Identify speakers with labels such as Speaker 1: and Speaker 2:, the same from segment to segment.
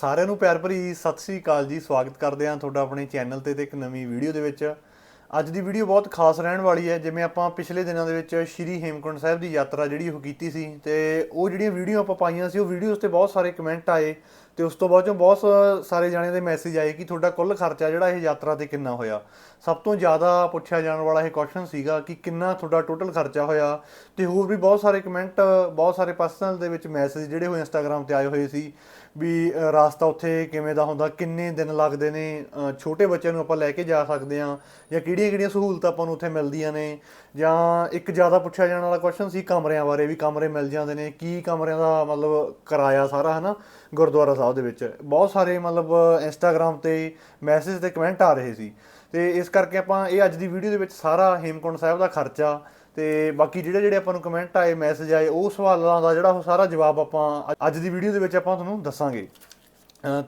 Speaker 1: ਸਾਰਿਆਂ ਨੂੰ ਪਿਆਰ ਭਰੀ ਸਤਿ ਸ੍ਰੀ ਅਕਾਲ ਜੀ, ਸਵਾਗਤ ਕਰਦੇ ਹਾਂ ਤੁਹਾਡਾ ਆਪਣੇ ਚੈਨਲ ਤੇ ਤੇ ਇੱਕ ਨਵੀਂ ਵੀਡੀਓ ਦੇ ਵਿੱਚ। ਅੱਜ ਦੀ ਵੀਡੀਓ ਬਹੁਤ ਖਾਸ ਰਹਿਣ ਵਾਲੀ ਹੈ, ਜਿਵੇਂ ਆਪਾਂ ਪਿਛਲੇ ਦਿਨਾਂ ਦੇ ਵਿੱਚ ਸ਼੍ਰੀ ਹੇਮਕੁੰਟ ਸਾਹਿਬ ਦੀ ਯਾਤਰਾ ਜਿਹੜੀ ਉਹ ਕੀਤੀ ਸੀ ਤੇ ਉਹ ਜਿਹੜੀਆਂ ਵੀਡੀਓ ਆਪਾਂ ਪਾਈਆਂ ਸੀ, ਉਹ ਵੀਡੀਓਜ਼ ਤੇ ਬਹੁਤ ਸਾਰੇ ਕਮੈਂਟ ਆਏ ਤੇ ਉਸ ਤੋਂ ਬਾਅਦ ਚੋਂ ਬਹੁਤ ਸ- ਸਾਰੇ ਜਾਣੇ ਦੇ ਮੈਸੇਜ ਆਏ ਕਿ ਤੁਹਾਡਾ ਕੁੱਲ ਖਰਚਾ ਜਿਹੜਾ ਇਹ ਯਾਤਰਾ ਤੇ ਕਿੰਨਾ ਹੋਇਆ। ਸਭ ਤੋਂ ਜ਼ਿਆਦਾ ਪੁੱਛਿਆ ਜਾਣ ਵਾਲਾ ਇਹ ਕੁਐਸਚਨ ਸੀਗਾ ਕਿ ਕਿੰਨਾ ਤੁਹਾਡਾ ਟੋਟਲ ਖਰਚਾ ਹੋਇਆ ਤੇ ਹੋਰ ਵੀ ਬਹੁਤ ਸਾਰੇ ਕਮੈਂਟ, ਬਹੁਤ ਸਾਰੇ ਪਰਸਨਲ ਦੇ ਵਿੱਚ ਮੈਸੇਜ ਜਿਹੜੇ ਉਹ ਇੰਸਟਾਗ੍ਰam ਤੇ ਆਏ ਹੋਏ ਸੀ। ਵੀ ਅ, ਰਾਸਤਾ ਉੱਥੇ ਕਿਵੇਂ ਦਾ ਹੁੰਦਾ ਕਿੰਨੇ ਦਿਨ ਲੱਗਦੇ ਨੇ ਛੋਟੇ ਬੱਚਿਆਂ ਨੂੰ ਆਪਾਂ ਲੈ ਕੇ ਜਾ ਸਕਦੇ ਹਾਂ ਜਾਂ ਕਿਹੜੀਆਂ-ਕਿਹੜੀਆਂ ਸਹੂਲਤਾਂ ਆਪਾਂ ਨੂੰ ਉੱਥੇ ਮਿਲਦੀਆਂ ਨੇ ਜਾਂ ਇੱਕ ਜ਼ਿਆਦਾ ਪੁੱਛਿਆ ਜਾਣ ਵਾਲਾ ਕੁਐਸਚਨ ਸੀ ਕਮਰਿਆਂ ਬਾਰੇ ਵੀ ਕਮਰੇ ਮਿਲ ਜਾਂਦੇ ਨੇ ਕੀ ਕਮਰਿਆਂ ਦਾ ਮਤਲਬ ਕਿਰਾਇਆ ਸਾਰਾ ਹਨਾ ਗੁਰਦੁਆਰਾ ਸਾਹਿਬ ਦੇ ਵਿੱਚ। ਬਹੁਤ ਸਾਰੇ ਮਤਲਬ ਇੰਸਟਾਗ੍ਰam ਤੇ ਮੈਸੇਜ ਤੇ ਕਮੈਂਟ ਆ ਰਹੇ ਸੀ। ਤੇ ਇਸ ਕਰਕੇ ਆਪਾਂ ਇਹ ਅੱਜ ਦੀ ਵੀਡੀਓ ਦੇ ਵਿੱਚ ਸਾਰਾ ਹੇਮਕੁੰਟ ਸਾਹਿਬ ਦਾ ਖਰਚਾ ਤੇ ਬਾਕੀ ਜਿਹੜੇ ਜਿਹੜੇ ਆਪਾਂ ਨੂੰ ਕਮੈਂਟ ਆਏ ਮੈਸੇਜ ਆਏ, ਉਹ ਸਵਾਲਾਂ ਦਾ ਜਿਹੜਾ ਉਹ ਸਾਰਾ ਜਵਾਬ ਆਪਾਂ ਅ- ਅੱਜ ਦੀ ਵੀਡੀਓ ਦੇ ਵਿੱਚ ਆਪਾਂ ਤੁਹਾਨੂੰ ਦੱਸਾਂਗੇ।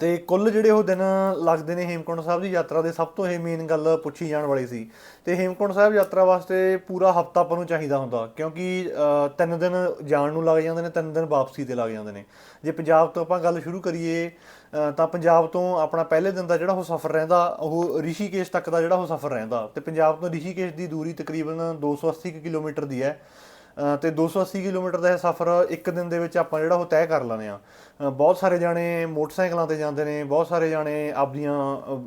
Speaker 1: ਤੇ ਕੁੱਲ ਜਿਹੜੇ ਉਹ ਦਿਨ ਲੱਗਦੇ ਨੇ ਹੇਮਕੁੰਟ ਸਾਹਿਬ ਦੀ ਯਾਤਰਾ ਦੇ ਸਭ ਤੋਂ ਇਹ ਮੇਨ ਗੱਲ ਪੁੱਛੀ ਜਾਣ ਵਾਲੀ ਸੀ। ਤੇ ਹੇਮਕੁੰਟ ਸਾਹਿਬ ਯਾਤਰਾ ਵਾਸਤੇ ਪੂਰਾ ਹਫਤਾ ਆਪਾਂ ਨੂੰ ਚਾਹੀਦਾ ਹੁੰਦਾ ਕਿਉਂਕਿ ਤਿੰਨ ਦਿਨ ਜਾਣ ਨੂੰ ਲੱਗ ਜਾਂਦੇ ਨੇ ਤਿੰਨ ਦਿਨ ਵਾਪਸੀ ਤੇ ਲੱਗ ਜਾਂਦੇ ਨੇ। ਜੇ ਪੰਜਾਬ ਤੋਂ ਆਪਾਂ ਗੱਲ ਸ਼ੁਰੂ ਕਰੀਏ ਤਾਂ ਪੰਜਾਬ ਤੋਂ ਆਪਣਾ ਪਹਿਲੇ ਦਿਨ ਦਾ ਜਿਹੜਾ ਉਹ ਸਫ਼ਰ ਰਹਿੰਦਾ ਉਹ ਰਿਸ਼ੀਕੇਸ਼ ਤੱਕ ਦਾ ਜਿਹੜਾ ਉਹ ਸਫ਼ਰ ਰਹਿੰਦਾ। ਤੇ ਪੰਜਾਬ ਤੋਂ ਰਿਸ਼ੀਕੇਸ਼ ਦੀ ਦੂਰੀ ਤਕਰੀਬਨ 280 ਕੁ ਕਿਲੋਮੀਟਰ ਦੀ ਹੈ। ਅ, ਤੇ 280 ਕਿਲੋਮੀਟਰ ਦਾ ਇਹ ਸਫ਼ਰ ਇੱਕ ਦਿਨ ਦੇ ਵਿੱਚ ਆਪਾਂ ਜਿਹੜਾ ਉਹ ਤੈਅ ਕਰ ਲੈਂਦੇ ਆ ਬਹੁਤ ਸਾਰੇ ਜਾਣੇ ਮੋਟਰਸਾਈਕਲਾਂ ਤੇ ਜਾਂਦੇ ਨੇ, ਬਹੁਤ ਸਾਰੇ ਜਾਣੇ ਆਪਦੀਆਂ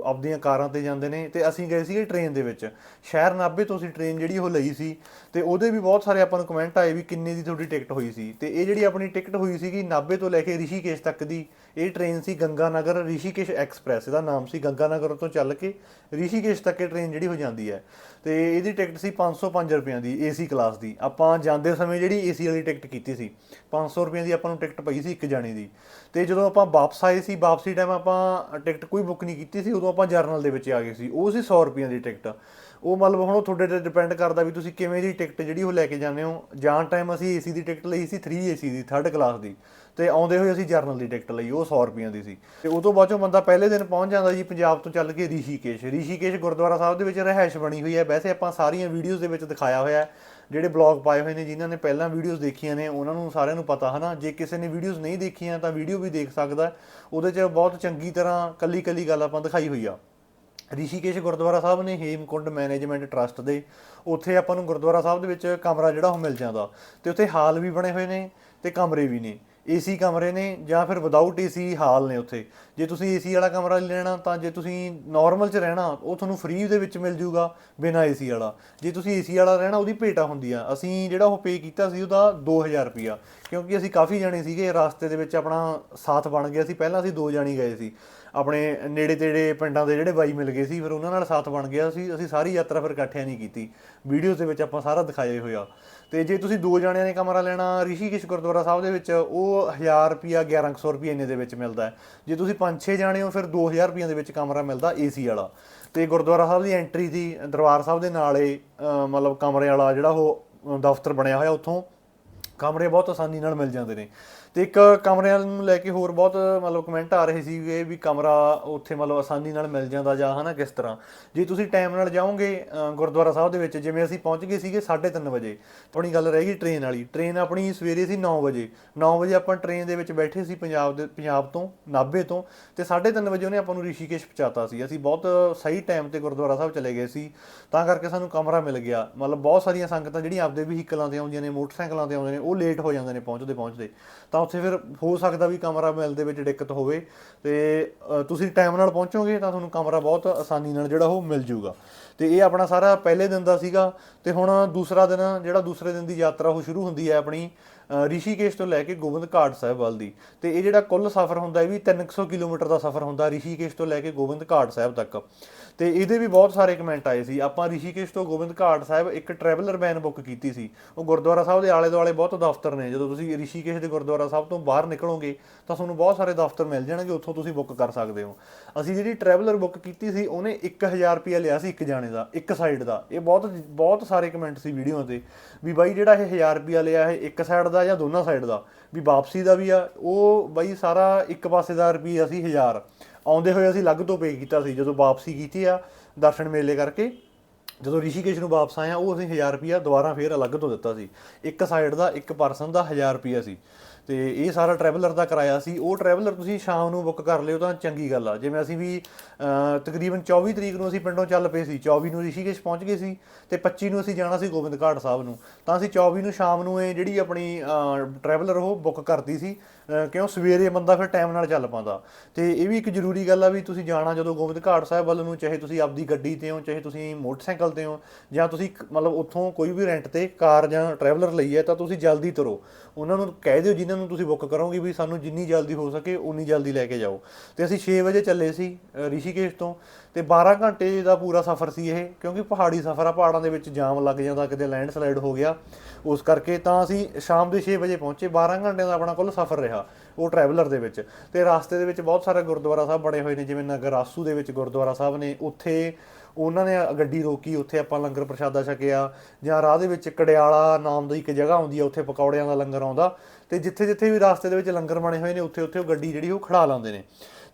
Speaker 1: ਆਪਦੀਆਂ ਕਾਰਾਂ ਤੇ ਜਾਂਦੇ ਨੇ ਤੇ ਅਸੀਂ ਗਏ ਸੀਗੇ ਟ੍ਰੇਨ ਦੇ ਵਿੱਚ। ਸ਼ਹਿਰ ਨਾਭੇ ਤੋਂ ਅਸੀਂ ਟ੍ਰੇਨ ਜਿਹੜੀ ਉਹ ਲਈ ਸੀ ਤੇ ਉਹਦੇ ਵੀ ਬਹੁਤ ਸਾਰੇ ਆਪਾਂ ਨੂੰ ਕਮੈਂਟ ਆਏ ਵੀ ਕਿੰਨੇ ਦੀ ਤੁਹਾਡੀ ਟਿਕਟ ਹੋਈ ਸੀ। ਤੇ ਇਹ ਜਿਹੜੀ ਆਪਣੀ ਟਿਕਟ ਹੋਈ ਸੀਗੀ ਨਾਭੇ ਤੋਂ ਲੈ ਕੇ ਰਿਸ਼ੀਕੇਸ਼ ਤੱਕ ਦੀ, ਇਹ ਟ੍ਰੇਨ ਸੀ ਗੰਗਾਨਗਰ ਰਿਸ਼ੀਕੇਸ਼ ਐਕਸਪ੍ਰੈਸ ਇਹਦਾ ਨਾਮ ਸੀ ਗੰਗਾਨਗਰ ਤੋਂ ਚੱਲ ਕੇ ਰਿਸ਼ੀਕੇਸ਼ ਤੱਕ ਇਹ ਟ੍ਰੇਨ ਜਿਹੜੀ ਹੋ ਜਾਂਦੀ ਹੈ। ਤੇ ਇਹਦੀ ਟਿਕਟ ਸੀ 505 ਰੁਪਏ ਦੀ ਏਸੀ ਕਲਾਸ ਦੀ। ਆਪਾਂ ਜਾਂਦੇ ਸਮੇਂ ਜਿਹੜੀ ਏਸੀ ਵਾਲੀ ਟਿਕਟ ਕੀਤੀ ਸੀ 500 ਰੁਪਏ ਦੀ ਆਪਾਂ ਨੂੰ ਟਿਕਟ ਪਈ ਸੀ ਇੱਕ ਜਾਣੇ ਦੀ। ਤੇ ਜਦੋਂ ਆਪਾਂ ਵਾਪਸ ਆਏ ਸੀ, ਵਾਪਸੀ ਟਾਈਮ ਆਪਾਂ ਟਿਕਟ ਕੋਈ ਬੁੱਕ ਨਹੀਂ ਕੀਤੀ ਸੀ, ਉਦੋਂ ਆਪਾਂ ਜਰਨਲ ਦੇ ਵਿੱਚ ਆ ਗਏ ਸੀ। ਉਹ ਸੀ 100 ਰੁਪਏ ਦੀ ਟਿਕਟ ਉਹ ਮਤਲਬ ਹੁਣ ਉਹ ਤੁਹਾਡੇ ਤੇ ਡਿਪੈਂਡ ਕਰਦਾ ਵੀ ਤੁਸੀਂ ਕਿਵੇਂ ਦੀ ਟਿਕਟ ਜਿਹੜੀ ਉਹ ਲੈ ਕੇ ਜਾਂਦੇ ਹੋ। ਜਾਣ ਟਾਈਮ ਅਸੀਂ ਏਸੀ ਦੀ ਟਿਕਟ ਲਈ ਸੀ 3 ਏਸੀ ਦੀ ਥਰਡ ਕਲਾਸ ਦੀ। ਤੇ ਆਉਂਦੇ ਹੋਏ ਅਸੀਂ ਜਰਨਲ ਦੀ ਟਿਕਟ ਲਈ, ਉਹ 100 ਰੁਪਏ ਦੀ ਸੀ। ਤੇ ਉਹ ਤੋਂ ਬਾਅਦ ਚੋਂ ਬੰਦਾ ਪਹਿਲੇ ਦਿਨ ਪਹੁੰਚ ਜਾਂਦਾ ਜੀ ਪੰਜਾਬ ਤੋਂ ਚੱਲ ਕੇ ਰਿਸ਼ੀਕੇਸ਼। ਰਿਸ਼ੀਕੇਸ਼ ਗੁਰਦੁਆਰਾ ਸਾਹਿਬ ਦੇ ਵਿੱਚ ਰਹਿائش ਬਣੀ ਹੋਈ ਹੈ। ਵੈਸੇ ਆਪਾਂ ਸਾਰੀਆਂ ਵੀਡੀਓਜ਼ ਦੇ ਵਿੱਚ ਦਿਖਾਇਆ ਹੋਇਆ ਹੈ। ਜਿਹੜੇ ਬਲੌਗ ਪਾਏ ਹੋਏ ਨੇ, ਜਿਨ੍ਹਾਂ ਨੇ ਪਹਿਲਾਂ ਵੀਡੀਓਜ਼ ਦੇਖੀਆਂ ਨੇ, ਉਹਨਾਂ ਨੂੰ ਸਾਰਿਆਂ ਨੂੰ ਪਤਾ, ਹਨਾ? ਜੇ ਕਿਸੇ ਨੇ ਵੀਡੀਓਜ਼ ਨਹੀਂ ਦੇਖੀਆਂ, ਤਾਂ ਵੀਡੀਓ ਵੀ ਦੇਖ ਸਕਦਾ ਉਹਦੇ 'ਚ ਬਹੁਤ ਚੰਗੀ ਤਰ੍ਹਾਂ ਕੱਲੀ ਕੱਲੀ ਗੱਲ ਆਪਾਂ ਦਿਖਾਈ ਹੋਈ ਆ। ਰਿਸ਼ੀਕੇਸ਼ ਗੁਰਦੁਆਰਾ ਸਾਹਿਬ ਨੇ ਹੇਮਕੁੰਡ ਮੈਨੇਜਮੈਂਟ ਟਰਸਟ ਦੇ, ਉੱਥੇ ਆਪਾਂ ਨੂੰ ਗੁਰਦੁਆਰਾ ਸਾਹਿਬ ਦੇ ਵਿੱਚ ਕਮਰਾ ਜਿਹੜਾ ਉਹ ਮਿਲ ਜਾਂਦਾ। ਤੇ ਉੱਥੇ ਹਾਲ ਵੀ ਬਣੇ ਹੋਏ ਨੇ ਤੇ ਕਮਰੇ ਵੀ ਨੇ। ਏਸੀ ਕਮਰੇ ਨੇ ਜਾਂ ਫਿਰ ਵਿਦਆਊਟ ਏਸੀ ਹਾਲ ਨੇ ਉੱਥੇ। ਜੇ ਤੁਸੀਂ ਏਸੀ ਵਾਲਾ ਕਮਰਾ ਲੈਣਾ, ਤਾਂ ਜੇ ਤੁਸੀਂ ਨਾਰਮਲ 'ਚ ਰਹਿਣਾ, ਉਹ ਤੁਹਾਨੂੰ ਫ੍ਰੀ ਦੇ ਵਿੱਚ ਮਿਲ ਜੂਗਾ ਬਿਨਾ ਏਸੀ ਵਾਲਾ। ਜੇ ਤੁਸੀਂ ਏਸੀ ਵਾਲਾ ਰਹਿਣਾ, ਉਹਦੀ ਭੇਟਾ ਹੁੰਦੀ ਆ। ਅਸੀਂ ਜਿਹੜਾ ਉਹ ਪੇ ਕੀਤਾ ਸੀ, ਉਹਦਾ 2000 ਰੁਪਿਆ ਕਿਉਂਕਿ ਅਸੀਂ ਕਾਫੀ ਜਾਣੇ ਸੀਗੇ, ਰਾਸਤੇ ਦੇ ਵਿੱਚ ਆਪਣਾ ਸਾਥ ਬਣ ਗਿਆ ਸੀ। ਪਹਿਲਾਂ ਅਸੀਂ ਦੋ ਜਾਣੀ ਗਏ ਸੀ। ਆਪਣੇ ਨੇੜੇ ਤੇੜੇ ਪਿੰਡਾਂ ਦੇ ਜਿਹੜੇ ਬਾਈ ਮਿਲ ਗਏ ਸੀ, ਫਿਰ ਉਹਨਾਂ ਨਾਲ ਸਾਥ ਬਣ ਗਿਆ ਸੀ। ਅਸੀਂ ਸਾਰੀ ਯਾਤਰਾ ਫਿਰ ਇਕੱਠਿਆਂ ਨਹੀਂ ਕੀਤੀ। ਵੀਡੀਓਜ਼ ਦੇ ਵਿੱਚ ਆਪਾਂ ਸਾਰਾ ਦਿਖਾਇਆ ਹੋਇਆ। ਤੇ ਜੇ ਤੁਸੀਂ ਦੋ ਜਣਿਆਂ ਨੇ ਕਮਰਾ ਲੈਣਾ, ਰਿਸ਼ੀਕੇਸ਼ ਗੁਰਦੁਆਰਾ ਸਾਹਿਬ ਦੇ ਵਿੱਚ, ਉਹ 1000 ਰੁਪਿਆ 1100 ਰੁਪਏ ਇੰਨੇ ਦੇ ਵਿੱਚ ਮਿਲਦਾ ਜੇ ਤੁਸੀਂ 5-6 ਜਾਣੇ ਹੋ, ਫਿਰ 2000 ਰੁਪਈਆਂ ਦੇ ਵਿੱਚ ਕਮਰਾ ਮਿਲਦਾ ਏਸੀ ਵਾਲਾ। ਤੇ ਗੁਰਦੁਆਰਾ ਸਾਹਿਬ ਦੀ ਐਂਟਰੀ ਦੀ, ਦਰਬਾਰ ਸਾਹਿਬ ਦੇ ਨਾਲੇ ਮਤਲਬ ਕਮਰੇ ਵਾਲਾ ਜਿਹੜਾ ਉਹ ਦਫ਼ਤਰ ਬਣਿਆ ਹੋਇਆ, ਉੱਥੋਂ ਕਮਰੇ ਬਹੁਤ ਆਸਾਨੀ ਨਾਲ ਮਿਲ ਜਾਂਦੇ ਨੇ। ਤੇ ਇੱਕ ਕਮਰਿਆਂ ਨੂੰ ਲੈ ਕੇ ਹੋਰ ਬਹੁਤ ਮਤਲਬ ਕਮੈਂਟ ਆ ਰਹੇ ਸੀਗੇ ਵੀ ਕਮਰਾ ਉੱਥੇ ਮਤਲਬ ਆਸਾਨੀ ਨਾਲ ਮਿਲ ਜਾਂਦਾ ਜਾਂ ਹਨਾ ਕਿਸ ਤਰ੍ਹਾਂ। ਜੇ ਤੁਸੀਂ ਟਾਈਮ ਨਾਲ ਜਾਓਗੇ ਗੁਰਦੁਆਰਾ ਸਾਹਿਬ ਦੇ ਵਿੱਚ ਜਿਵੇਂ ਅਸੀਂ ਪਹੁੰਚ ਗਏ ਸੀਗੇ 3:30 ਵਜੇ, ਆਪਣੀ ਗੱਲ ਰਹਿ ਗਈ ਟ੍ਰੇਨ ਵਾਲੀ। ਟ੍ਰੇਨ ਆਪਣੀ ਸਵੇਰੇ ਸੀ 9 ਵਜੇ। 9 ਵਜੇ ਆਪਾਂ ਟ੍ਰੇਨ ਦੇ ਵਿੱਚ ਬੈਠੇ ਸੀ ਪੰਜਾਬ ਦੇ, ਪੰਜਾਬ ਤੋਂ, ਨਾਭੇ ਤੋਂ ਤੇ 3:30 ਵਜੇ ਉਹਨੇ ਆਪਾਂ ਨੂੰ ਰਿਸ਼ੀਕੇਸ਼ ਪਹੁੰਚਾਤਾ ਸੀ। ਅਸੀਂ ਬਹੁਤ ਸਹੀ ਟਾਈਮ ਤੇ ਗੁਰਦੁਆਰਾ ਸਾਹਿਬ ਚਲੇ ਗਏ ਸੀ। ਤਾਂ ਕਰਕੇ ਸਾਨੂੰ ਕਮਰਾ ਮਿਲ ਗਿਆ। ਮਤਲਬ ਬਹੁਤ ਸਾਰੀਆਂ ਸੰਗਤਾਂ ਜਿਹੜੀਆਂ ਆਪਦੇ ਵਹੀਕਲਾਂ ਤੇ ਆਉਂਦੀਆਂ ਨੇ, ਮੋਟਰਸਾਈਕਲਾਂ ਤੇ ਆਉਂਦੇ ਨੇ, ਉਹ ਲੇਟ ਹੋ ਜਾਂਦੇ ਨੇ ਪਹੁੰਚਦੇ ਪਹੁੰਚਦੇ ਤਾਂ ਉੱਥੇ ਫਿਰ ਹੋ ਸਕਦਾ ਵੀ ਕਮਰਾ ਮਿਲਦੇ ਵਿੱਚ ਦਿੱਕਤ ਹੋਵੇ ਤੇ ਤੁਸੀਂ ਟਾਈਮ ਨਾਲ ਪਹੁੰਚੋਗੇ ਤਾਂ ਤੁਹਾਨੂੰ ਕਮਰਾ ਬਹੁਤ ਆਸਾਨੀ ਨਾਲ ਜਿਹੜਾ ਉਹ ਮਿਲ ਜਾਊਗਾ। ਤੇ ਇਹ ਆਪਣਾ ਸਾਰਾ ਪਹਿਲੇ ਦਿਨ ਦਾ ਸੀਗਾ ਤੇ ਹੁਣ ਦੂਸਰਾ ਦਿਨ, ਜਿਹੜਾ ਦੂਸਰੇ ਦਿਨ ਦੀ ਯਾਤਰਾ ਉਹ ਸ਼ੁਰੂ ਹੁੰਦੀ ਹੈ ਆਪਣੀ ਰਿਸ਼ੀਕੇਸ਼ ਤੋਂ ਲੈ ਕੇ ਗੋਬਿੰਦ ਘਾਟ ਸਾਹਿਬ ਵੱਲ ਦੀ। ਤੇ ਇਹ ਜਿਹੜਾ ਕੁੱਲ ਸਫ਼ਰ ਹੁੰਦਾ ਇਹ ਵੀ 300 ਕਿਲੋਮੀਟਰ ਦਾ ਸਫ਼ਰ ਹੁੰਦਾ ਰਿਸ਼ੀਕੇਸ਼ ਤੋਂ ਲੈ ਕੇ ਗੋਬਿੰਦ ਘਾਟ ਸਾਹਿਬ ਤੱਕ। ਤੇ ਇਹਦੇ ਵੀ ਬਹੁਤ ਸਾਰੇ ਕਮੈਂਟ ਆਏ ਸੀ। ਆਪਾਂ ਰਿਸ਼ੀਕੇਸ਼ ਤੋਂ ਗੋਬਿੰਦ ਘਾਟ ਸਾਹਿਬ ਇੱਕ ਟਰੈਵਲਰ ਵੈਨ ਬੁੱਕ ਕੀਤੀ ਸੀ। ਉਹ ਗੁਰਦੁਆਰਾ ਸਾਹਿਬ ਦੇ ਆਲੇ ਦੁਆਲੇ ਬਹੁਤ ਦਫ਼ਤਰ ਨੇ। ਜਦੋਂ ਤੁਸੀਂ ਰਿਸ਼ੀਕੇਸ਼ ਦੇ ਗੁਰਦੁਆਰਾ ਸਾਹਿਬ ਤੋਂ ਬਾਹਰ ਨਿਕਲੋਗੇ, ਤਾਂ ਤੁਹਾਨੂੰ ਬਹੁਤ ਸਾਰੇ ਦਫ਼ਤਰ ਮਿਲ ਜਾਣਗੇ। ਉੱਥੋਂ ਤੁਸੀਂ ਬੁੱਕ ਕਰ ਸਕਦੇ ਹੋ। ਅਸੀਂ ਜਿਹੜੀ ਟਰੈਵਲਰ ਬੁੱਕ ਕੀਤੀ ਸੀ, ਉਹਨੇ 1000 ਰੁਪਿਆ ਲਿਆ ਸੀ ਇੱਕ ਜਾਣੇ ਦਾ, ਇੱਕ ਸਾਈਡ ਦਾ। ਇਹ ਬਹੁਤ ਬਹੁਤ ਸਾਰੇ ਕਮੈਂਟ ਸੀ ਵੀਡੀਓ ਤੇ। ਵੀ ਬਾਈ ਜਿਹੜਾ ਇਹ 1000 ਰੁਪਿਆ ਲਿਆ, ਇਹ ਇੱਕ ਸਾਈਡ ਦਾ ਜਾਂ ਦੋਨਾਂ ਸਾਈਡ ਦਾ? ਵੀ ਵਾਪਸੀ ਦਾ ਵੀ ਆ। ਉਹ ਬਾਈ ਸਾਰਾ ਇੱਕ ਪਾਸੇ ਦਾ ਰੁਪਈਆ ਸੀ 1000 ਆਉਂਦੇ ਹੋਏ ਅਸੀਂ ਅਲੱਗ ਤੋਂ ਪੇ ਕੀਤਾ ਸੀ, ਜਦੋਂ ਵਾਪਸੀ ਕੀਤੀ ਆ ਦਰਸ਼ਨ ਮੇਲੇ ਕਰਕੇ, ਜਦੋਂ ਰਿਸ਼ੀਕੇਸ਼ ਨੂੰ ਵਾਪਸ ਆਇਆ ਉਹ ਅਸੀਂ 1000 ਰੁਪਿਆ ਦੁਬਾਰਾ ਫੇਰ ਅਲੱਗ ਤੋਂ ਦਿੱਤਾ ਸੀ। ਇੱਕ ਸਾਈਡ ਦਾ, ਇੱਕ ਪਰਸਨ ਦਾ 1000 ਰੁਪਿਆ ਸੀ। ਤੇ ਇਹ ਸਾਰਾ ਟਰੈਵਲਰ ਦਾ ਕਿਰਾਇਆ ਸੀ। ਉਹ ਟਰੈਵਲਰ ਤੁਸੀਂ ਸ਼ਾਮ ਨੂੰ ਬੁੱਕ ਕਰ ਲਿਓ ਤਾਂ ਚੰਗੀ ਗੱਲ ਆ। ਜਿਵੇਂ ਅਸੀਂ ਵੀ ਤਕਰੀਬਨ 24 ਤਰੀਕ ਨੂੰ ਅਸੀਂ ਪਿੰਡੋਂ ਚੱਲ ਪਏ ਸੀ। 24 ਨੂੰ ਰਿਸ਼ੀਕੇਸ਼ ਪਹੁੰਚ ਗਏ ਸੀ ਤੇ 25 ਨੂੰ ਅਸੀਂ ਜਾਣਾ ਸੀ ਗੋਬਿੰਦ ਘਾਟ ਸਾਹਿਬ ਨੂੰ। ਤਾਂ ਅਸੀਂ 24 ਨੂੰ ਸ਼ਾਮ ਨੂੰ ਇਹ ਜਿਹੜੀ ਆਪਣੀ ਟਰੈਵਲਰ ਉਹ ਬੁੱਕ ਕਰਤੀ ਸੀ। ਕਿਉਂ ਸਵੇਰੇ ਬੰਦਾ ਫਿਰ ਟਾਈਮ ਨਾਲ ਚੱਲ ਪਾਉਂਦਾ। ਤੇ ਇਹ ਵੀ ਇੱਕ ਜ਼ਰੂਰੀ ਗੱਲ ਆ ਵੀ ਤੁਸੀਂ ਜਾਣਾ ਜਦੋਂ ਗੋਬਿੰਦ ਘਾਟ ਸਾਹਿਬ ਵੱਲ ਨੂੰ, ਚਾਹੇ ਤੁਸੀਂ ਆਪਦੀ ਗੱਡੀ ਤੇ ਹੋ, ਚਾਹੇ ਤੁਸੀਂ ਮੋਟਰਸਾਈਕਲ ਤੇ ਹੋ, ਜਾਂ ਤੁਸੀਂ ਮਤਲਬ ਉੱਥੋਂ ਕੋਈ ਵੀ ਰੈਂਟ ਤੇ ਕਾਰ ਜਾਂ ਟਰੈਵਲਰ ਲਈ ਹੈ, ਤਾਂ ਤੁਸੀਂ ਜਲਦੀ ਤੁਰੋ। ਉਹਨਾਂ ਨੂੰ ਕਹਿ ਦਿਓ ਜਿਨ੍ਹਾਂ ਨੂੰ ਤੁਸੀਂ ਬੁੱਕ ਕਰੋਗੇ ਵੀ ਸਾਨੂੰ ਜਿੰਨੀ ਜਲਦੀ ਹੋ ਸਕੇ ਉਨੀ ਜਲਦੀ ਲੈ ਕੇ ਜਾਓ। ਤੇ ਅਸੀਂ 6 ਵਜੇ ਚੱਲੇ ਸੀ ਰਿਸ਼ੀਕੇਸ਼ ਤੋਂ, ਤੇ 12 ਘੰਟੇ ਦਾ ਪੂਰਾ ਸਫ਼ਰ ਸੀ ਇਹ, ਕਿਉਂਕਿ ਪਹਾੜੀ ਸਫ਼ਰ ਆ, ਪਹਾੜਾਂ ਦੇ ਵਿੱਚ ਜਾਮ ਲੱਗ ਜਾਂਦਾ, ਕਿਤੇ ਲੈਂਡਸਲਾਈਡ ਹੋ ਗਿਆ। ਉਸ ਕਰਕੇ ਤਾਂ ਅਸੀਂ ਸ਼ਾਮ ਦੇ 6 ਵਜੇ ਪਹੁੰਚੇ 12 ਘੰਟਿਆਂ ਦਾ ਆਪਣਾ ਕੁੱਲ ਸਫ਼ਰ ਰਿਹਾ। ਉਹ ਟਰੈਵਲਰ ਦੇ ਵਿੱਚ। ਤੇ ਰਾਸਤੇ ਦੇ ਵਿੱਚ ਬਹੁਤ ਸਾਰੇ ਗੁਰਦੁਆਰਾ ਸਾਹਿਬ ਬਣੇ ਹੋਏ ਨੇ, ਜਿਵੇਂ ਨਗਰ ਆਸੂ ਦੇ ਵਿੱਚ ਗੁਰਦੁਆਰਾ ਸਾਹਿਬ ਨੇ, ਉੱਥੇ ਉਹਨਾਂ ਨੇ ਗੱਡੀ ਰੋਕੀ, ਉੱਥੇ ਆਪਾਂ ਲੰਗਰ ਪ੍ਰਸ਼ਾਦਾ ਛਕਿਆ, ਜਾਂ ਰਾਹ ਦੇ ਵਿੱਚ ਕੜਿਆਲਾ ਨਾਮ ਦੀ ਇੱਕ ਜਗ੍ਹਾ ਆਉਂਦੀ ਆ, ਉੱਥੇ ਪਕੌੜਿਆਂ ਦਾ ਲੰਗਰ ਆਉਂਦਾ, ਤੇ ਜਿੱਥੇ ਜਿੱਥੇ ਵੀ ਰਾਸਤੇ ਦੇ ਵਿੱਚ ਲੰਗਰ ਬਣੇ ਹੋਏ ਨੇ ਉੱਥੇ ਉੱਥੇ ਉਹ ਗੱਡੀ ਜਿਹੜੀ ਉਹ ਖੜਾ ਲਾਉਂਦੇ ਨੇ।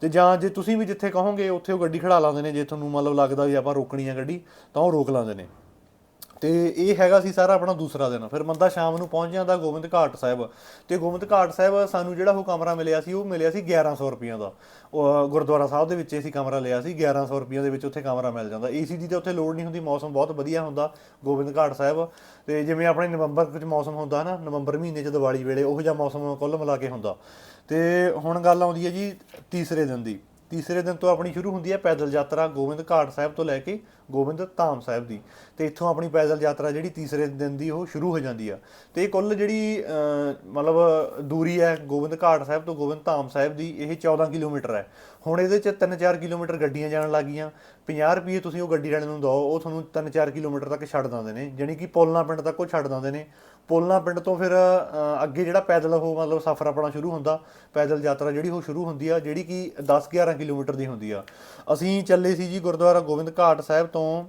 Speaker 1: ਤੇ ਜਾਂ ਜੇ ਤੁਸੀਂ ਵੀ ਜਿੱਥੇ ਕਹੋਗੇ, ਉੱਥੇ ਉਹ ਗੱਡੀ ਖੜਾ ਲਾਉਂਦੇ ਨੇ, ਜੇ ਤੁਹਾਨੂੰ ਮਤਲਬ ਲੱਗਦਾ ਵੀ ਆਪਾਂ ਰੋਕਣੀ ਆ ਗੱਡੀ, ਤਾਂ ਉਹ ਰੋਕ ਲਾਉਂਦੇ ਨੇ। ਤੇ ਇਹ ਹੈਗਾ ਸੀ ਸਾਰਾ ਆਪਣਾ ਦੂਸਰਾ ਦਿਨ। ਫਿਰ ਬੰਦਾ ਸ਼ਾਮ ਨੂੰ ਪਹੁੰਚ ਜਾਂਦਾ ਗੋਬਿੰਦ ਘਾਟ ਸਾਹਿਬ। ਤੇ ਗੋਬਿੰਦ ਘਾਟ ਸਾਹਿਬ ਸਾਨੂੰ ਜਿਹੜਾ ਉਹ ਕਮਰਾ ਮਿਲਿਆ ਸੀ, ਉਹ ਮਿਲਿਆ ਸੀ 1100 ਰੁਪਈਆ ਦਾ। ਗੁਰਦੁਆਰਾ ਸਾਹਿਬ ਦੇ ਵਿੱਚ ਅਸੀਂ ਕਮਰਾ ਲਿਆ ਸੀ 1100 ਰੁਪਈਆ ਦੇ ਵਿੱਚ ਉੱਥੇ ਕਮਰਾ ਮਿਲ ਜਾਂਦਾ। ਏਸੀ ਦੀ ਤਾਂ ਉੱਥੇ ਲੋੜ ਨਹੀਂ ਹੁੰਦੀ, ਮੌਸਮ ਬਹੁਤ ਵਧੀਆ ਹੁੰਦਾ, ਗੋਬਿੰਦ ਘਾਟ ਸਾਹਿਬ। ਤੇ ਜਿਵੇਂ ਆਪਣੇ ਨਵੰਬਰ ਵਿੱਚ ਮੌਸਮ ਹੁੰਦਾ ਨਾ, ਨਵੰਬਰ ਮਹੀਨੇ 'ਚ ਦੀਵਾਲੀ ਵੇਲੇ, ਉਹੋ ਜਿਹਾ ਮੌਸਮ ਕੁੱਲ ਮਿਲਾ ਕੇ ਹੁੰਦਾ। ਤੇ ਹੁਣ ਗੱਲ ਆਉਂਦੀ ਹੈ ਜੀ ਤੀਸਰੇ ਦਿਨ ਦੀ। ਤੀਸਰੇ ਦਿਨ ਤੋਂ ਆਪਣੀ ਸ਼ੁਰੂ ਹੁੰਦੀ ਹੈ ਪੈਦਲ ਯਾਤਰਾ ਗੋਬਿੰਦ ਘਾਟ ਸਾਹਿਬ ਤੋਂ ਲੈ ਕੇ ਗੋਬਿੰਦ ਧਾਮ ਸਾਹਿਬ ਦੀ। ਤੇ ਇੱਥੋਂ ਆਪਣੀ ਪੈਦਲ ਯਾਤਰਾ ਜਿਹੜੀ ਤੀਸਰੇ ਦਿਨ ਦੀ ਉਹ ਸ਼ੁਰੂ ਹੋ ਜਾਂਦੀ ਆ। ਤੇ ਇਹ ਕੁੱਲ ਜਿਹੜੀ ਮਤਲਬ ਦੂਰੀ ਹੈ ਗੋਬਿੰਦ ਘਾਟ ਸਾਹਿਬ ਤੋਂ ਗੋਬਿੰਦ ਧਾਮ ਸਾਹਿਬ ਦੀ, ਇਹ 14 ਕਿਲੋਮੀਟਰ ਹੈ। ਹੁਣ ਇਹਦੇ ਚ 3-4 ਕਿਲੋਮੀਟਰ ਗੱਡੀਆਂ ਜਾਣ ਲੱਗੀਆਂ। 50 ਰੁਪਏ ਤੁਸੀਂ ਉਹ ਗੱਡੀ ਵਾਲੇ ਨੂੰ ਦਿਓ, ਉਹ ਤੁਹਾਨੂੰ 3-4 ਕਿਲੋਮੀਟਰ ਤੱਕ ਛੱਡ ਦਿੰਦੇ ਨੇ। ਜਾਣੀ ਕਿ ਪੋਲਨਾ ਪਿੰਡ ਤੱਕ ਉਹ ਛੱਡ ਦਿੰਦੇ ਨੇ। ਪੋਲਨਾ ਪਿੰਡ ਤੋਂ ਫਿਰ ਅੱਗੇ ਜਿਹੜਾ ਪੈਦਲ ਉਹ ਮਤਲਬ ਸਫ਼ਰ ਆਪਣਾ ਸ਼ੁਰੂ ਹੁੰਦਾ, ਪੈਦਲ ਯਾਤਰਾ ਜਿਹੜੀ ਉਹ ਸ਼ੁਰੂ ਹੁੰਦੀ ਆ, ਜਿਹੜੀ ਕਿ 10-11 ਕਿਲੋਮੀਟਰ ਦੀ ਹੁੰਦੀ ਆ। ਅਸੀਂ ਚੱਲੇ ਸੀ ਜੀ ਗੁਰਦੁਆਰਾ ਗੋਬਿੰਦ ਘਾਟ ਸਾਹਿਬ ਤੋਂ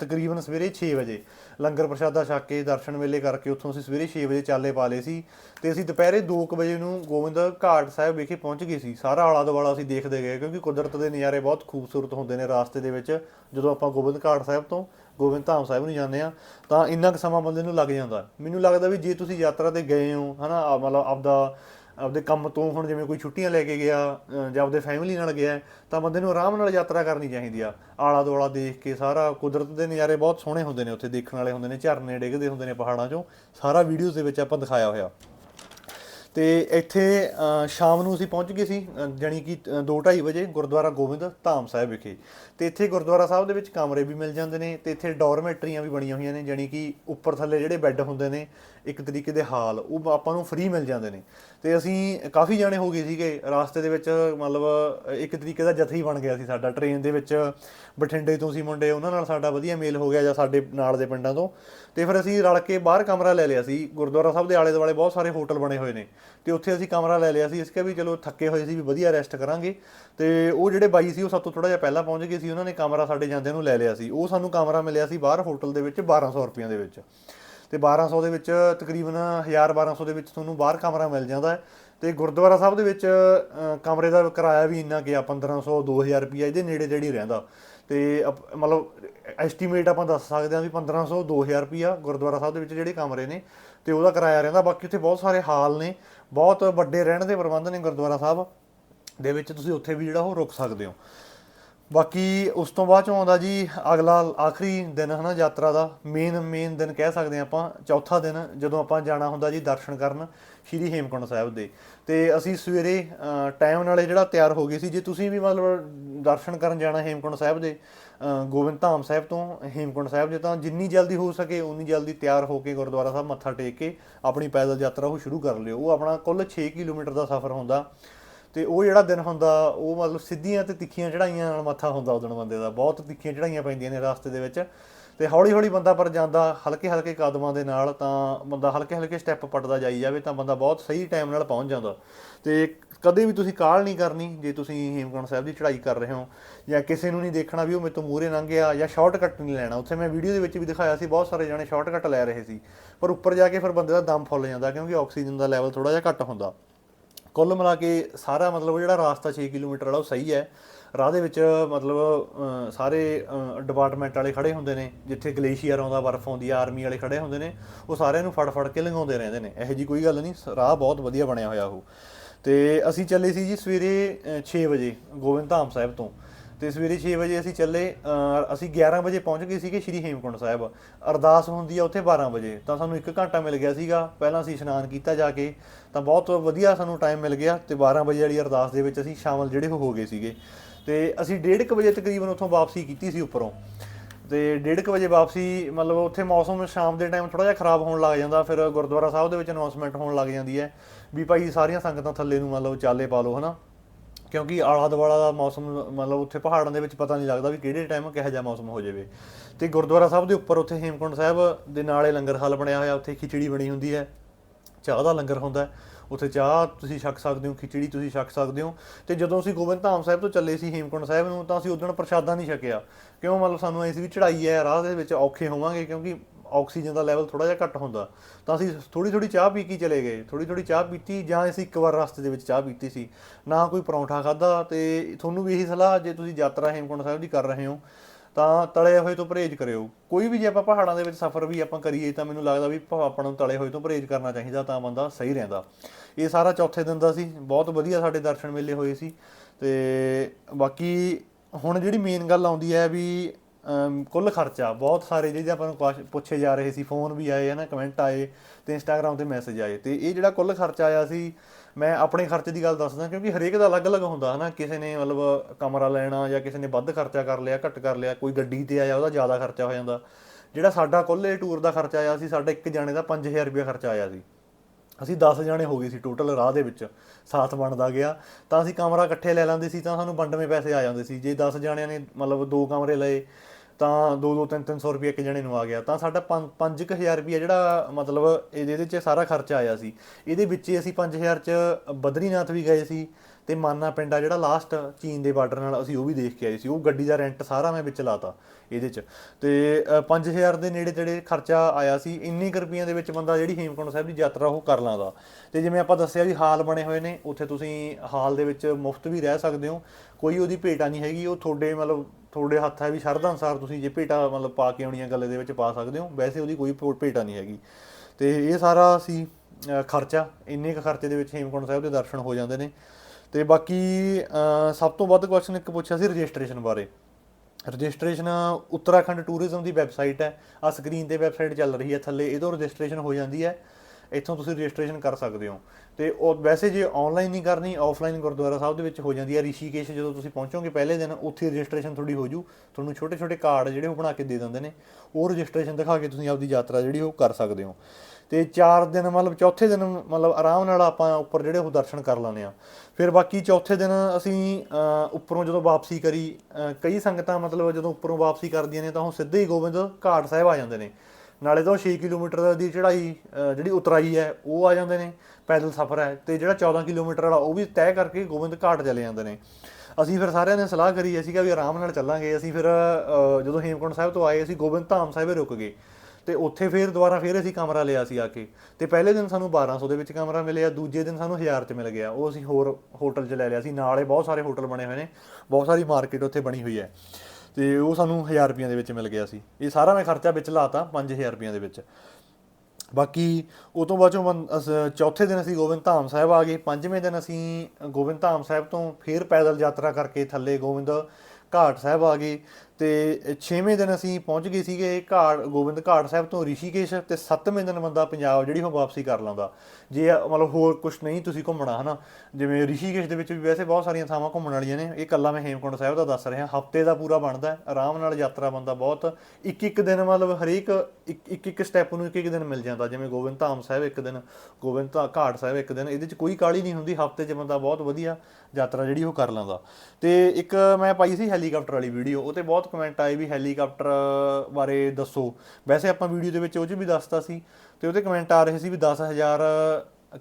Speaker 1: ਤਕਰੀਬਨ ਸਵੇਰੇ 6 ਵਜੇ। ਲੰਗਰ ਪ੍ਰਸ਼ਾਦਾ ਛਕ ਕੇ, ਦਰਸ਼ਨ ਵੇਲੇ ਕਰਕੇ ਉੱਥੋਂ ਅਸੀਂ ਸਵੇਰੇ 6 ਵਜੇ ਚਾਲੇ ਪਾ ਲਏ ਸੀ ਤੇ ਅਸੀਂ ਦੁਪਹਿਰੇ 2 ਵਜੇ ਨੂੰ ਗੋਬਿੰਦ ਘਾਟ ਸਾਹਿਬ ਵਿਖੇ ਪਹੁੰਚ ਗਏ ਸੀ। ਸਾਰਾ ਆਲਾ ਦੁਆਲਾ ਅਸੀਂ ਦੇਖਦੇ ਗਏ ਕਿਉਂਕਿ ਕੁਦਰਤ ਦੇ ਨਜ਼ਾਰੇ ਬਹੁਤ ਖੂਬਸੂਰਤ ਹੁੰਦੇ ਨੇ ਰਾਸਤੇ ਦੇ ਵਿੱਚ, ਜਦੋਂ ਆਪਾਂ ਗੋਬਿੰਦ ਘਾਟ ਸਾਹਿਬ ਤੋਂ ਗੋਬਿੰਦ ਧਾਮ ਸਾਹਿਬ ਨੂੰ ਜਾਂਦੇ ਆ ਤਾਂ ਇੰਨਾ ਕੁ ਸਮਾਂ ਬੰਦੇ ਨੂੰ ਲੱਗ ਜਾਂਦਾ। ਮੈਨੂੰ ਲੱਗਦਾ ਵੀ ਜੇ ਤੁਸੀਂ ਯਾਤਰਾ ਤੇ ਗਏ ਹੋ, ਹਨਾ, ਆ ਮਤਲਬ ਆਪਦਾ, ਆਪਦੇ ਕੰਮ ਤੋਂ ਹੁਣ ਜਿਵੇਂ ਕੋਈ ਛੁੱਟੀਆਂ ਲੈ ਕੇ ਗਿਆ ਜਾਂ ਆਪਦੇ ਫੈਮਿਲੀ ਨਾਲ ਗਿਆ, ਤਾਂ ਬੰਦੇ ਨੂੰ ਆਰਾਮ ਨਾਲ ਯਾਤਰਾ ਕਰਨੀ ਚਾਹੀਦੀ ਆ। ਆਲਾ ਦੁਆਲਾ ਦੇਖ ਕੇ ਸਾਰਾ ਕੁਦਰਤ ਦੇ ਨਜ਼ਾਰੇ ਬਹੁਤ ਸੋਹਣੇ ਹੁੰਦੇ ਨੇ ਉੱਥੇ ਦੇਖਣ ਵਾਲੇ ਹੁੰਦੇ ਨੇ, ਝਰਨੇ ਡਿੱਗਦੇ ਹੁੰਦੇ ਨੇ ਪਹਾੜਾਂ 'ਚੋਂ। ਸਾਰਾ ਵੀਡੀਓਜ਼ ਦੇ ਵਿੱਚ ਆਪਾਂ ਦਿਖਾਇਆ ਹੋਇਆ। ਤੇ ਇੱਥੇ ਸ਼ਾਮ ਨੂੰ ਅਸੀਂ ਪਹੁੰਚ ਗਏ ਸੀ ਅ, ਜਾਣੀ ਕਿ 2:30 ਵਜੇ ਗੁਰਦੁਆਰਾ ਗੋਬਿੰਦ ਧਾਮ ਸਾਹਿਬ ਵਿਖੇ। ਤੇ ਇੱਥੇ ਗੁਰਦੁਆਰਾ ਸਾਹਿਬ ਦੇ ਵਿੱਚ ਕਮਰੇ ਵੀ ਮਿਲ ਜਾਂਦੇ ਨੇ ਤੇ ਇੱਥੇ ਡੋਰਮੈਟਰੀਆਂ ਵੀ ਬਣੀਆਂ ਹੋਈਆਂ ਨੇ ਜਾਣੀ ਕਿ ਉੱਪਰ ਥੱਲੇ ਜਿਹੜੇ ਬੈੱਡ ਹੁੰਦੇ ਨੇ ਇੱਕ ਤਰੀਕੇ ਦੇ ਹਾਲ, ਉਹ ਆਪਾਂ ਨੂੰ ਫ੍ਰੀ ਮਿਲ ਜਾਂਦੇ ਨੇ। ਤੇ ਅਸੀਂ ਕਾਫੀ ਜਾਣੇ ਹੋ ਗਏ ਸੀਗੇ ਰਾਸਤੇ ਦੇ ਵਿੱਚ, ਮਤਲਬ ਇੱਕ ਤਰੀਕੇ ਦਾ ਜਥਾ ਹੀ ਬਣ ਗਿਆ ਸੀ ਸਾਡਾ। ਟ੍ਰੇਨ ਦੇ ਵਿੱਚ ਬਠਿੰਡੇ ਤੋਂ ਸੀ ਮੁੰਡੇ, ਉਹਨਾਂ ਨਾਲ ਸਾਡਾ ਵਧੀਆ ਮੇਲ ਹੋ ਗਿਆ ਜਾਂ ਸਾਡੇ ਨਾਲ ਦੇ ਪਿੰਡਾਂ ਤੋਂ। ਤੇ ਫਿਰ ਅਸੀਂ ਰਲ ਕੇ ਬਾਹਰ ਕਮਰਾ ਲੈ ਲਿਆ ਸੀ। ਗੁਰਦੁਆਰਾ ਸਾਹਿਬ ਦੇ ਆਲੇ ਦੁਆਲੇ ਬਹੁਤ ਸਾਰੇ ਹੋਟਲ ਬਣੇ ਹੋਏ ਨੇ। ਤੇ ਉੱਥੇ ਅਸੀਂ ਕਮਰਾ ਲੈ ਲਿਆ ਸੀ। ਇਸ ਕੇ ਵੀ ਚਲੋ ਥੱਕੇ ਹੋਏ ਸੀ ਵੀ ਵਧੀਆ ਰੈਸਟ ਕਰਾਂਗੇ। ਤੇ ਉਹ ਜਿਹੜੇ ਬਾਈ ਸੀ, ਉਹ ਸਭ ਤੋਂ ਥੋੜਾ ਜਿਹਾ ਪਹਿਲਾਂ ਪਹੁੰਚ ਗਏ ਸੀ। ਉਹਨਾਂ ਨੇ ਕਮਰਾ ਸਾਡੇ ਜਾਂਦੇ ਨੂੰ ਲੈ ਲਿਆ ਸੀ। ਉਹ ਸਾਨੂੰ ਕਮਰਾ ਮਿਲਿਆ ਸੀ ਬਾਹਰ ਹੋਟਲ ਦੇ ਵਿੱਚ 1200 ਰੁਪਈਆਂ ਦੇ ਵਿੱਚ। ਤੇ 1200 ਦੇ ਵਿੱਚ ਤਕਰੀਬਨ 1000 1200 ਦੇ ਵਿੱਚ ਤੁਹਾਨੂੰ ਬਾਹਰ ਕਮਰਾ ਮਿਲ ਜਾਂਦਾ ਹੈ। ਤੇ ਗੁਰਦੁਆਰਾ ਸਾਹਿਬ ਦੇ ਵਿੱਚ ਕਮਰੇ ਦਾ ਕਿਰਾਇਆ ਵੀ ਇੰਨਾ ਗਿਆ 1500 2000 ਰੁਪਈਆ ਇਹਦੇ ਨੇੜੇ ਜਿਹੜੀ ਰਹਿੰਦਾ। ਤੇ ਅਪ- ਮਤਲਬ ਐਸਟੀਮੇਟ ਆਪਾਂ ਦੱਸ ਸਕਦੇ ਹਾਂ ਵੀ 1500 2000 ਰੁਪਈਆ ਗੁਰਦੁਆਰਾ ਸਾਹਿਬ ਦੇ ਵਿੱਚ ਜਿਹੜੇ ਕਮਰੇ ਨੇ, ਤੇ ਉਹਦਾ ਕਿਰਾਇਆ ਰਹਿੰਦਾ। ਬਾਕੀ ਉੱਥੇ ਬਹੁਤ ਸਾਰੇ ਹਾਲ ਨੇ, ਬਹੁਤ ਵੱਡੇ ਰਹਿਣ ਦੇ ਪ੍ਰਬੰਧ ਨੇ ਗੁਰਦੁਆਰਾ ਸਾਹਿਬ ਦੇ ਵਿੱਚ। ਤੁਸੀਂ ਉੱਥੇ ਵੀ ਜਿਹੜਾ ਉਹ ਰੁਕ ਸਕਦੇ ਹੋ। ਬਾਕੀ ਉਸ ਤੋਂ ਬਾਅਦ ਚੋਂ ਆਉਂਦਾ ਜੀ ਅਗਲਾ ਆਖਰੀ ਦਿਨ ਹਨਾ ਯਾਤਰਾ ਦਾ ਮੇਨ ਮੇਨ ਦਿਨ ਕਹਿ ਸਕਦੇ ਹਾਂ ਆਪਾਂ, ਚੌਥਾ ਦਿਨ ਜਦੋਂ ਆਪਾਂ ਜਾਣਾ ਹੁੰਦਾ ਜੀ ਦਰਸ਼ਨ ਕਰਨ ਸ਼੍ਰੀ ਹੇਮਕੁੰਟ ਸਾਹਿਬ ਦੇ। ਤੇ ਅਸੀਂ ਸਵੇਰੇ ਟਾਈਮ ਨਾਲੇ ਜਿਹੜਾ ਤਿਆਰ ਹੋ ਗਏ ਸੀ, ਜੇ ਤੁਸੀਂ ਵੀ ਮਤਲਬ ਦਰਸ਼ਨ ਕਰਨ ਜਾਣਾ ਹੇਮਕੁੰਟ ਸਾਹਿਬ ਦੇ ਗੋਬਿੰਦ ਧਾਮ ਸਾਹਿਬ ਤੋਂ ਹੇਮਕੁੰਟ ਸਾਹਿਬ ਦੇ, ਤਾਂ ਜਿੰਨੀ ਜਲਦੀ ਹੋ ਸਕੇ ਉਨੀ ਜਲਦੀ ਤਿਆਰ ਹੋ ਕੇ ਗੁਰਦੁਆਰਾ ਸਾਹਿਬ ਮੱਥਾ ਟੇਕ ਕੇ ਆਪਣੀ ਪੈਦਲ ਯਾਤਰਾ ਉਹ ਸ਼ੁਰੂ ਕਰ ਲਿਓ। ਉਹ ਆਪਣਾ ਕੁੱਲ 6 ਕਿਲੋਮੀਟਰ ਦਾ ਸਫ਼ਰ ਹੁੰਦਾ। ਤੇ ਉਹ ਜਿਹੜਾ ਦਿਨ ਹੁੰਦਾ, ਉਹ ਮਤਲਬ ਸਿੱਧੀਆਂ ਤੇ ਤਿੱਖੀਆਂ ਚੜਾਈਆਂ ਨਾਲ ਮੱਥਾ ਹੁੰਦਾ ਉਦਣ ਬੰਦੇ ਦਾ। ਬਹੁਤ ਤਿੱਖੀਆਂ ਚੜਾਈਆਂ ਪੈਂਦੀਆਂ ਨੇ ਰਸਤੇ ਦੇ ਵਿੱਚ। ਤੇ ਹੌਲੀ ਹੌਲੀ ਬੰਦਾ ਪਰ ਜਾਂਦਾ ਹਲਕੇ ਹਲਕੇ ਕਦਮਾਂ ਦੇ ਨਾਲ ਤਾਂ ਬੰਦਾ ਹਲਕੇ ਹਲਕੇ ਸਟੈਪ ਪੱਟਦਾ ਜਾਈ ਜਾਵੇ ਤਾਂ ਬੰਦਾ ਬਹੁਤ ਸਹੀ ਟਾਈਮ ਨਾਲ ਪਹੁੰਚ ਜਾਂਦਾ। ਤੇ ਕਦੇ ਵੀ ਤੁਸੀਂ ਕਾਲ ਨਹੀਂ ਕਰਨੀ, ਜੇ ਤੁਸੀਂ ਹੇਮਕੁੰਟ ਸਾਹਿਬ ਦੀ ਚੜ੍ਹਾਈ ਕਰ ਰਹੇ ਹੋ ਜਾਂ ਕਿਸੇ ਨੂੰ ਨਹੀਂ ਦੇਖਣਾ ਵੀ ਉਹ ਮੇਰੇ ਤੋਂ ਮੂਹਰੇ ਲੰਘ ਗਿਆ ਜਾਂ ਸ਼ਾਰਟਕਟ ਨਹੀਂ ਲੈਣਾ। ਉੱਥੇ ਮੈਂ ਵੀਡੀਓ ਦੇ ਵਿੱਚ ਵੀ ਦਿਖਾਇਆ ਸੀ, ਬਹੁਤ ਸਾਰੇ ਜਣੇ ਸ਼ਾਰਟਕਟ ਲੈ ਰਹੇ ਸੀ। ਪਰ ਉੱਪਰ ਜਾ ਕੇ ਫਿਰ ਬੰਦੇ ਦਾ ਦਮ ਫੁੱਲ ਜਾਂਦਾ ਕਿਉਂਕਿ ਆਕਸੀਜਨ ਦਾ ਲੈਵਲ ਥੋੜਾ ਜਿਹਾ ਘੱਟ ਹੁੰਦਾ। ਕੁੱਲ ਮਿਲਾ ਕੇ ਸਾਰਾ ਮਤਲਬ ਜਿਹੜਾ ਰਾਸਤਾ 6 ਕਿਲੋਮੀਟਰ ਵਾਲਾ ਉਹ ਸਹੀ ਹੈ। ਰਾਹ ਦੇ ਵਿੱਚ ਮਤਲਬ ਸਾਰੇ ਡਿਪਾਰਟਮੈਂਟ ਵਾਲੇ ਖੜੇ ਹੁੰਦੇ ਨੇ, ਜਿੱਥੇ ਗਲੇਸ਼ੀਅਰ ਆਉਂਦਾ, ਬਰਫ਼ ਆਉਂਦੀ ਆ ਆਰਮੀ ਵਾਲੇ ਖੜੇ ਹੁੰਦੇ ਨੇ, ਉਹ ਸਾਰਿਆਂ ਨੂੰ ਫੜ ਫੜ ਕੇ ਲੰਘਾਉਂਦੇ ਰਹਿੰਦੇ ਨੇ। ਇਹੋ ਜੀ ਕੋਈ ਗੱਲ ਨਹੀਂ ਰਾਹ ਬਹੁਤ ਵਧੀਆ ਬਣਿਆ ਹੋਇਆ ਉਹ। ਤੇ ਅਸੀਂ ਚੱਲੇ ਸੀ ਜੀ ਸਵੇਰੇ 6 ਵਜੇ ਗੋਬਿੰਦ ਧਾਮ ਸਾਹਿਬ ਤੋਂ। ਤੇ ਸਵੇਰੇ 6 ਵਜੇ ਅਸੀਂ ਚੱਲੇ ਅਸੀਂ 11 ਵਜੇ ਪਹੁੰਚ ਗਏ ਸੀਗੇ ਸ਼੍ਰੀ ਹੇਮਕੁੰਟ ਸਾਹਿਬ। ਅਰਦਾਸ ਹੁੰਦੀ ਆ ਉੱਥੇ 12 ਵਜੇ। ਤਾਂ ਸਾਨੂੰ 1 ਘੰਟਾ ਮਿਲ ਗਿਆ ਸੀਗਾ। ਪਹਿਲਾਂ ਅਸੀਂ ਇਸ਼ਨਾਨ ਕੀਤਾ ਜਾ ਕੇ, ਤਾਂ ਬਹੁਤ ਵਧੀਆ ਸਾਨੂੰ ਟਾਈਮ ਮਿਲ ਗਿਆ ਤੇ 12 ਵਜੇ ਵਾਲੀ ਅਰਦਾਸ ਦੇ ਵਿੱਚ ਅਸੀਂ ਸ਼ਾਮਲ ਜਿਹੜੇ ਉਹ ਹੋ ਗਏ ਸੀਗੇ। ਤੇ ਅਸੀਂ 1:30 ਵਜੇ ਤਕਰੀਬਨ ਉੱਥੋਂ ਵਾਪਸੀ ਕੀਤੀ ਸੀ ਉੱਪਰੋਂ। ਤੇ 1:30 ਵਜੇ ਵਾਪਸੀ, ਮਤਲਬ ਉੱਥੇ ਮੌਸਮ ਸ਼ਾਮ ਦੇ ਟਾਈਮ ਥੋੜਾ ਜਿਹਾ ਖਰਾਬ ਹੋਣ ਲੱਗ ਜਾਂਦਾ, ਫਿਰ ਗੁਰਦੁਆਰਾ ਸਾਹਿਬ ਦੇ ਵਿੱਚ ਅਨਾਉਂਸਮੈਂਟ ਹੋਣ ਲੱਗ ਜਾਂਦੀ ਹੈ ਵੀ ਭਾਈ ਸਾਰੀਆਂ ਸੰਗਤਾਂ ਥੱਲੇ ਨੂੰ ਮਤਲਬ ਚਾਲੇ ਪਾ ਲਓ, ਹਨਾ? ਕਿਉਂਕਿ ਆਲਾ ਦੁਆਲਾ ਦਾ ਮੌਸਮ, ਮਤਲਬ ਉੱਥੇ ਪਹਾੜਾਂ ਦੇ ਵਿੱਚ ਪਤਾ ਨਹੀਂ ਲੱਗਦਾ ਵੀ ਕਿਹੜੇ ਟਾਈਮ ਕਿਹੋ ਜਿਹਾ ਮੌਸਮ ਹੋ ਜਾਵੇ। ਤੇ ਗੁਰਦੁਆਰਾ ਸਾਹਿਬ ਦੇ ਉੱਪਰ ਉੱਥੇ ਹੇਮਕੁੰਟ ਸਾਹਿਬ ਦੇ ਨਾਲੇ ਲੰਗਰ ਹਾਲ ਬਣਿਆ ਹੋਇਆ, ਉੱਥੇ ਖਿਚੜੀ ਬਣੀ ਹੁੰਦੀ ਹੈ। ਚਾਹ ਦਾ ਲੰਗਰ ਹੁੰਦਾ ਉੱਥੇ ਚਾਹ ਤੁਸੀਂ ਛਕ ਸਕਦੇ ਹੋ, ਖਿਚੜੀ ਤੁਸੀਂ ਛਕ ਸਕਦੇ ਹੋ। ਤੇ ਜਦੋਂ ਅਸੀਂ ਗੋਬਿੰਦ ਧਾਮ ਸਾਹਿਬ ਤੋਂ ਚੱਲੇ ਸੀ ਹੇਮਕੁੰਟ ਸਾਹਿਬ ਨੂੰ, ਤਾਂ ਅਸੀਂ ਉਦੋਂ ਪ੍ਰਸ਼ਾਦਾ ਨਹੀਂ ਛਕਿਆ। ਕਿਉਂ? ਮਤਲਬ ਸਾਨੂੰ ਐਂ ਸੀ ਵੀ ਚੜਾਈ ਹੈ, ਰਾਹ ਦੇ ਵਿੱਚ ਔਖੇ ਹੋਵਾਂਗੇ ਕਿਉਂਕਿ ਆਕਸੀਜਨ ਦਾ ਲੈਵਲ ਥੋੜਾ ਜਿਹਾ ਘੱਟ ਹੁੰਦਾ, ਤਾਂ ਅਸੀਂ ਥੋੜੀ ਥੋੜੀ ਚਾਹ ਪੀ ਕੇ ਚਲੇ ਗਏ ਥੋੜੀ ਥੋੜੀ ਚਾਹ ਪੀਤੀ ਜਾਂ ਅਸੀਂ ਇੱਕ ਵਾਰ ਰਸਤੇ ਦੇ ਵਿੱਚ ਚਾਹ ਪੀਤੀ ਸੀ, ਨਾ ਕੋਈ ਪਰੌਂਠਾ ਖਾਦਾ ਤੇ ਤੁਹਾਨੂੰ ਵੀ ਇਹੀ ਸਲਾਹ ਜੇ ਤੁਸੀਂ ਯਾਤਰਾ ਹੇਮਕੁੰਟ ਸਾਹਿਬ ਦੀ ਕਰ ਰਹੇ ਹੋ, ਤਾਂ ਤਲੇ ਹੋਏ ਤੋਂ ਪਰਹੇਜ਼ ਕਰਿਓ। ਕੋਈ ਵੀ ਜੇ ਆਪਾਂ ਪਹਾੜਾਂ ਦੇ ਵਿੱਚ ਸਫ਼ਰ ਵੀ ਆਪਾਂ ਕਰੀਏ ਤਾਂ ਮੈਨੂੰ ਲੱਗਦਾ ਵੀ ਪ- ਆਪਾਂ ਨੂੰ ਤਲੇ ਹੋਏ ਤੋਂ ਪਰਹੇਜ਼ ਕਰਨਾ ਚਾਹੀਦਾ ਤਾਂ ਬੰਦਾ ਸਹੀ ਰਹਿੰਦਾ। ਇਹ ਸਾਰਾ ਚੌਥੇ ਦਿਨ ਦਾ ਸੀ, ਬਹੁਤ ਵਧੀਆ ਸਾਡੇ ਦਰਸ਼ਨ ਮੇਲੇ ਹੋਏ ਸੀ ਤੇ ਬਾਕੀ ਹੁਣ ਜਿਹੜੀ ਮੇਨ ਗੱਲ ਆਉਂਦੀ ਹੈ ਵੀ ਕੁੱਲ ਖਰਚਾ ਬਹੁਤ ਸਾਰੇ ਜਿਹੜੇ ਆਪਾਂ ਨੂੰ ਕੁਐਸ਼- ਪੁੱਛੇ ਜਾ ਰਹੇ ਸੀ, ਫੋਨ ਵੀ ਆਏ, ਹਨ, ਕਮੈਂਟ ਆਏ ਤੇ ਇੰਸਟਾਗ੍ਰam ਤੇ ਮੈਸੇਜ ਆਏ। ਤੇ ਇਹ ਜਿਹੜਾ ਕੁੱਲ ਖਰਚਾ ਆਇਆ ਸੀ, ਮੈਂ ਆਪਣੇ ਖਰਚੇ ਦੀ ਗੱਲ ਦੱਸਦਾ ਕਿਉਂਕਿ ਹਰੇਕ ਦਾ ਅਲੱਗ-ਅਲੱਗ ਹੁੰਦਾ, ਹਨਾ, ਕਿਸੇ ਨੇ ਮਤਲਬ ਕਮਰਾ ਲੈਣਾ ਜਾਂ ਕਿਸੇ ਨੇ ਵੱਧ ਖਰਚਾ ਕਰ ਲਿਆ, ਘੱਟ ਕਰ ਲਿਆ, ਕੋਈ ਗੱਡੀ ਤੇ ਆਇਆ, ਉਹਦਾ ਜ਼ਿਆਦਾ ਖਰਚਾ ਹੋ ਜਾਂਦਾ। ਜਿਹੜਾ ਸਾਡਾ ਕੁੱਲ ਇਹ ਟੂਰ ਦਾ ਖਰਚਾ ਆਇਆ ਸੀ, ਸਾਡਾ ਇੱਕ ਜਾਣੇ ਦਾ 5000 ਰੁਪਏ ਖਰਚਾ ਆਇਆ ਸੀ। ਅਸੀਂ 10 ਜਾਣੇ ਹੋ ਗਏ ਸੀ ਟੋਟਲ ਰਾਹ ਦੇ ਵਿੱਚ, ਸਾਥ ਬਣਦਾ ਗਿਆ। ਤਾਂ ਅਸੀਂ ਕਮਰਾ ਇਕੱਠੇ ਲੈ ਲੈਂਦੇ ਸੀ, ਤਾਂ ਸਾਨੂੰ ਵੰਡਵੇਂ ਪੈਸੇ ਆ ਜਾਂਦੇ ਸੀ। ਜੇ 10 ਜਣਿਆਂ ਨੇ ਮਤਲਬ ਦੋ ਕਮਰੇ ਲਏ ਤਾਂ 2-2 3-300 ਰੁਪਏ ਇੱਕ ਜਣੇ ਨੂੰ ਆ ਗਿਆ। ਤਾਂ ਸਾਡਾ 5000 ਰੁਪਏ ਜਿਹੜਾ ਮਤਲਬ ਇਹਦੇ ਇਹਦੇ 'ਚ ਸਾਰਾ ਖਰਚਾ ਆਇਆ ਸੀ। ਇਹਦੇ ਵਿੱਚ ਹੀ ਅਸੀਂ 5000 'ਚ ਬਦਰੀਨਾਥ ਵੀ ਗਏ ਸੀ। ਤੇ ਮਾਨਾ ਪਿੰਡ ਆ ਜਿਹੜਾ ਲਾਸਟ ਚੀਨ ਦੇ ਬਾਰਡਰ ਨਾਲ ਅਸੀਂ ਉਹ ਵੀ ਦੇਖ ਕੇ ਆਏ ਸੀ। ਉਹ ਗੱਡੀ ਦਾ ਰੈਂਟ ਸਾਰਾ ਮੈਂ ਵਿੱਚ ਲਾਤਾ ਇਹਦੇ 'ਚ। ਤੇ ਅ, 5000 ਦੇ ਨੇੜੇ ਤੇੜੇ ਖਰਚਾ ਆਇਆ ਸੀ। ਇੰਨੀ ਕੁ ਰੁਪਈਆਂ ਦੇ ਵਿੱਚ ਬੰਦਾ ਜਿਹੜੀ ਹੇਮਕੁੰਟ ਸਾਹਿਬ ਦੀ ਯਾਤਰਾ ਉਹ ਕਰ ਲਾਂਦਾ। ਤੇ ਜਿਵੇਂ ਆਪਾਂ ਦੱਸਿਆ ਵੀ ਹਾਲ ਬਣੇ ਹੋਏ ਨੇ ਉੱਥੇ ਤੁਸੀਂ ਹਾਲ ਦੇ ਵਿੱਚ ਮੁਫਤ ਵੀ ਰਹਿ ਸਕਦੇ ਹੋ। ਕੋਈ ਉਹਦੀ ਭੇਟਾ ਨਹੀਂ ਹੈਗੀ। ਉਹ ਤੁਹਾਡੇ ਮਤਲਬ ਤੁਹਾਡੇ ਹੱਥ ਹੈ ਵੀ ਸ਼ਰਧਾ ਅਨੁਸਾਰ ਤੁਸੀਂ ਜੇ ਭੇਟਾ ਮਤਲਬ ਪਾ ਕੇ ਆਉਣੀਆਂ ਗੱਲੇ ਦੇ ਵਿੱਚ ਪਾ ਸਕਦੇ ਹੋ। ਵੈਸੇ ਉਹਦੀ ਕੋਈ ਭੋ- ਭੇਟਾ ਨਹੀਂ ਹੈਗੀ। ਤੇ ਇਹ ਸਾਰਾ ਸੀ ਖਰਚਾ। ਇੰਨੇ ਕੁ ਖਰਚੇ ਦੇ ਵਿੱਚ ਹੇਮਕੁੰਟ ਸਾਹਿਬ ਦੇ ਦਰਸ਼ਨ ਹੋ ਜਾਂਦੇ ਨੇ। ਤੇ ਬਾਕੀ ਸਭ ਤੋਂ ਵੱਧ ਕੁਐਸਚਨ ਇੱਕ ਪੁੱਛਿਆ ਸੀ ਰਜਿਸਟ੍ਰੇਸ਼ਨ ਬਾਰੇ। ਰਜਿਸਟ੍ਰੇਸ਼ਨ ਉੱਤਰਾਖੰਡ ਟੂਰਿਜ਼ਮ ਦੀ ਵੈਬਸਾਈਟ ਹੈ। ਆ ਸਕਰੀਨ ਤੇ ਵੈਬਸਾਈਟ ਚੱਲ ਰਹੀ ਹੈ ਥੱਲੇ। ਇਹਦੋਂ ਰਜਿਸਟ੍ਰੇਸ਼ਨ ਹੋ ਜਾਂਦੀ ਹੈ। ਇੱਥੋਂ ਤੁਸੀਂ ਰਜਿਸਟ੍ਰੇਸ਼ਨ ਕਰ ਸਕਦੇ ਹੋ। ਤੇ ਉਹ ਵੈਸੇ ਜੇ ਆਨਲਾਈਨ ਨਹੀਂ ਕਰਨੀ ਆਫਲਾਈਨ ਗੁਰਦੁਆਰਾ ਸਾਹਿਬ ਦੇ ਵਿੱਚ ਹੋ ਜਾਂਦੀ ਹੈ। ਰਿਸ਼ੀਕੇਸ਼ ਜਦੋਂ ਤੁਸੀਂ ਪਹੁੰਚੋਗੇ ਪਹਿਲੇ ਦਿਨ, ਉੱਥੇ ਰਜਿਸਟ੍ਰੇਸ਼ਨ ਤੁਹਾਡੀ ਹੋ ਜੂ। ਤੁਹਾਨੂੰ ਛੋਟੇ ਛੋਟੇ ਕਾਰਡ ਜਿਹੜੇ ਉਹ ਬਣਾ ਕੇ ਦੇ ਦਿੰਦੇ ਨੇ। ਉਹ ਰਜਿਸਟ੍ਰੇਸ਼ਨ ਦਿਖਾ ਕੇ ਤੁਸੀਂ ਆਪਦੀ ਯਾਤਰਾ ਜਿਹੜੀ ਉਹ ਕਰ ਸਕਦੇ ਹੋ। ਤੇ 4 ਦਿਨ ਮਤਲਬ ਚੌਥੇ ਦਿਨ ਮਤਲਬ ਆਰਾਮ ਨਾਲ ਆਪਾਂ ਉੱਪਰ ਜਿਹੜੇ ਉਹ ਦਰਸ਼ਨ ਕਰ ਲੈਂਦੇ ਆ ਫਿਰ ਬਾਕੀ ਚੌਥੇ ਦਿਨ ਅਸੀਂ ਉੱਪਰੋਂ ਜਦੋਂ ਵਾਪਸੀ ਕਰੀ ਕਈ ਸੰਗਤਾਂ ਮਤਲਬ ਜਦੋਂ ਉੱਪਰੋਂ ਵਾਪਸੀ ਕਰਦੀਆਂ ਨੇ ਤਾਂ ਉਹ ਸਿੱਧੇ ਹੀ ਗੋਬਿੰਦ ਘਾਟ ਸਾਹਿਬ ਆ ਜਾਂਦੇ ਨੇ। ਨਾਲੇ ਤਾਂ ਉਹ 6 ਕਿਲੋਮੀਟਰ ਦੀ ਚੜ੍ਹਾਈ ਜਿਹੜੀ ਉਤਰਾਈ ਹੈ, ਉਹ ਆ ਜਾਂਦੇ ਨੇ, ਪੈਦਲ ਸਫ਼ਰ ਹੈ, ਤੇ ਜਿਹੜਾ 14 ਕਿਲੋਮੀਟਰ ਵਾਲਾ, ਉਹ ਵੀ ਤੈਅ ਕਰਕੇ ਗੋਬਿੰਦ ਘਾਟ ਚਲੇ ਜਾਂਦੇ ਨੇ। ਅਸੀਂ ਫਿਰ ਸਾਰਿਆਂ ਨੇ ਸਲਾਹ ਕਰੀ, ਅਸੀਂ ਕਿਹਾ ਵੀ ਆਰਾਮ ਨਾਲ ਚੱਲਾਂਗੇ, ਅਸੀਂ ਫਿਰ ਜਦੋਂ ਹੇਮਕੁੰਟ ਸਾਹਿਬ ਤੋਂ ਆਏ, ਅਸੀਂ ਗੋਬਿੰਦ ਧਾਮ ਸਾਹਿਬ ਰੁਕ ਗਏ। ਤੇ ਉੱਥੇ ਫਿਰ ਦੁਬਾਰਾ ਫਿਰ ਅਸੀਂ ਕਮਰਾ ਲਿਆ ਸੀ ਆ ਕੇ। ਤੇ ਪਹਿਲੇ ਦਿਨ ਸਾਨੂੰ 1200 ਦੇ ਵਿੱਚ ਕਮਰਾ ਮਿਲਿਆ, ਦੂਜੇ ਦਿਨ ਸਾਨੂੰ 1000 ਚ ਮਿਲ ਗਿਆ। ਉਹ ਅਸੀਂ ਹੋਰ ਹੋਟਲ 'ਚ ਲੈ ਲਿਆ ਸੀ। ਨਾਲੇ ਬਹੁਤ ਸਾਰੇ ਹੋਟਲ ਬਣੇ ਹੋਏ ਨੇ, ਬਹੁਤ ਸਾਰੀ ਮਾਰਕੀਟ ਉੱਥੇ ਬਣੀ ਹੋਈ ਹੈ। ਤੇ ਉਹ ਸਾਨੂੰ 1000 ਰੁਪਈਆਂ ਦੇ ਵਿੱਚ ਮਿਲ ਗਿਆ ਸੀ। ਇਹ ਸਾਰਾ ਮੈਂ ਖਰਚਾ ਵਿੱਚ ਲਾਤਾ 5000 ਰੁਪਈਆਂ ਦੇ ਵਿੱਚ। ਬਾਕੀ ਉਹ ਤੋਂ ਬਾਅਦ ਚੋਂ ਬੰ- ਚੌਥੇ ਦਿਨ ਅਸੀਂ ਗੋਬਿੰਦ ਧਾਮ ਸਾਹਿਬ ਆ ਗਏ। ਪੰਜਵੇਂ ਦਿਨ ਅਸੀਂ ਗੋਬਿੰਦ ਧਾਮ ਸਾਹਿਬ ਤੋਂ ਫਿਰ ਪੈਦਲ ਯਾਤਰਾ ਕਰਕੇ ਥੱਲੇ ਗੋਬਿੰਦ ਘਾਟ ਸਾਹਿਬ ਆ ਗਏ। ਤੇ ਛੇਵੇਂ ਦਿਨ ਅਸੀਂ ਪਹੁੰਚ ਗਏ ਸੀਗੇ ਘਾਟ, ਗੋਬਿੰਦ ਘਾਟ ਸਾਹਿਬ ਤੋਂ ਰਿਸ਼ੀਕੇਸ਼ ਤੇ ਸੱਤਵੇਂ ਦਿਨ ਬੰਦਾ ਪੰਜਾਬ ਜਿਹੜੀ ਉਹ ਵਾਪਸੀ ਕਰ ਲਾਉਂਦਾ। ਜੇ ਮਤਲਬ ਹੋਰ ਕੁਝ ਨਹੀਂ ਤੁਸੀਂ ਘੁੰਮਣਾ, ਹਨਾ? ਜਿਵੇਂ ਰਿਸ਼ੀਕੇਸ਼ ਦੇ ਵਿੱਚ ਵੀ ਵੈਸੇ ਬਹੁਤ ਸਾਰੀਆਂ ਥਾਵਾਂ ਘੁੰਮਣ ਵਾਲੀਆਂ ਨੇ। ਇਹ ਕੱਲਾ ਮੈਂ ਹੇਮਕੁੰਟ ਸਾਹਿਬ ਦਾ ਦੱਸ ਰਿਹਾ। ਹਫ਼ਤੇ ਦਾ ਪੂਰਾ ਬਣਦਾ ਆਰਾਮ ਨਾਲ ਯਾਤਰਾ ਬੰਦਾ ਬਹੁਤ ਇੱਕ ਇੱਕ ਦਿਨ ਮਤਲਬ ਹਰੇਕ ਇੱਕ ਇੱਕ ਸਟੈਪ ਨੂੰ ਇੱਕ ਇੱਕ ਦਿਨ ਮਿਲ ਜਾਂਦਾ। ਜਿਵੇਂ ਗੋਬਿੰਦ ਧਾਮ ਸਾਹਿਬ ਇੱਕ ਦਿਨ, ਗੋਬਿੰਦ ਧਾ- ਘਾਟ ਸਾਹਿਬ ਇੱਕ ਦਿਨ, ਇਹਦੇ 'ਚ ਕੋਈ ਕਾਲੀ ਨਹੀਂ ਹੁੰਦੀ। ਹਫ਼ਤੇ 'ਚ ਬੰਦਾ ਬਹੁਤ ਵਧੀਆ ਯਾਤਰਾ ਜਿਹੜੀ ਉਹ ਕਰ ਲੈਂਦਾ। ਤੇ ਇੱਕ ਮੈਂ ਪਾਈ ਸੀ ਹੈਲੀਕਾਪਟਰ ਵਾਲੀ ਵੀਡੀਓ, ਉਹ ਤੇ ਬਹੁਤ ਕਮੈਂਟ ਆਏ ਵੀ ਹੈਲੀਕਾਪਟਰ ਬਾਰੇ ਦੱਸੋ। ਵੈਸੇ ਆਪਾਂ ਵੀਡੀਓ ਦੇ ਵਿੱਚ ਉਹ 'ਚ ਵੀ ਦੱਸਤਾ ਸੀ ਤੇ ਉਹਦੇ ਕਮੈਂਟ ਆ ਰਹੇ ਸੀ ਵੀ 10000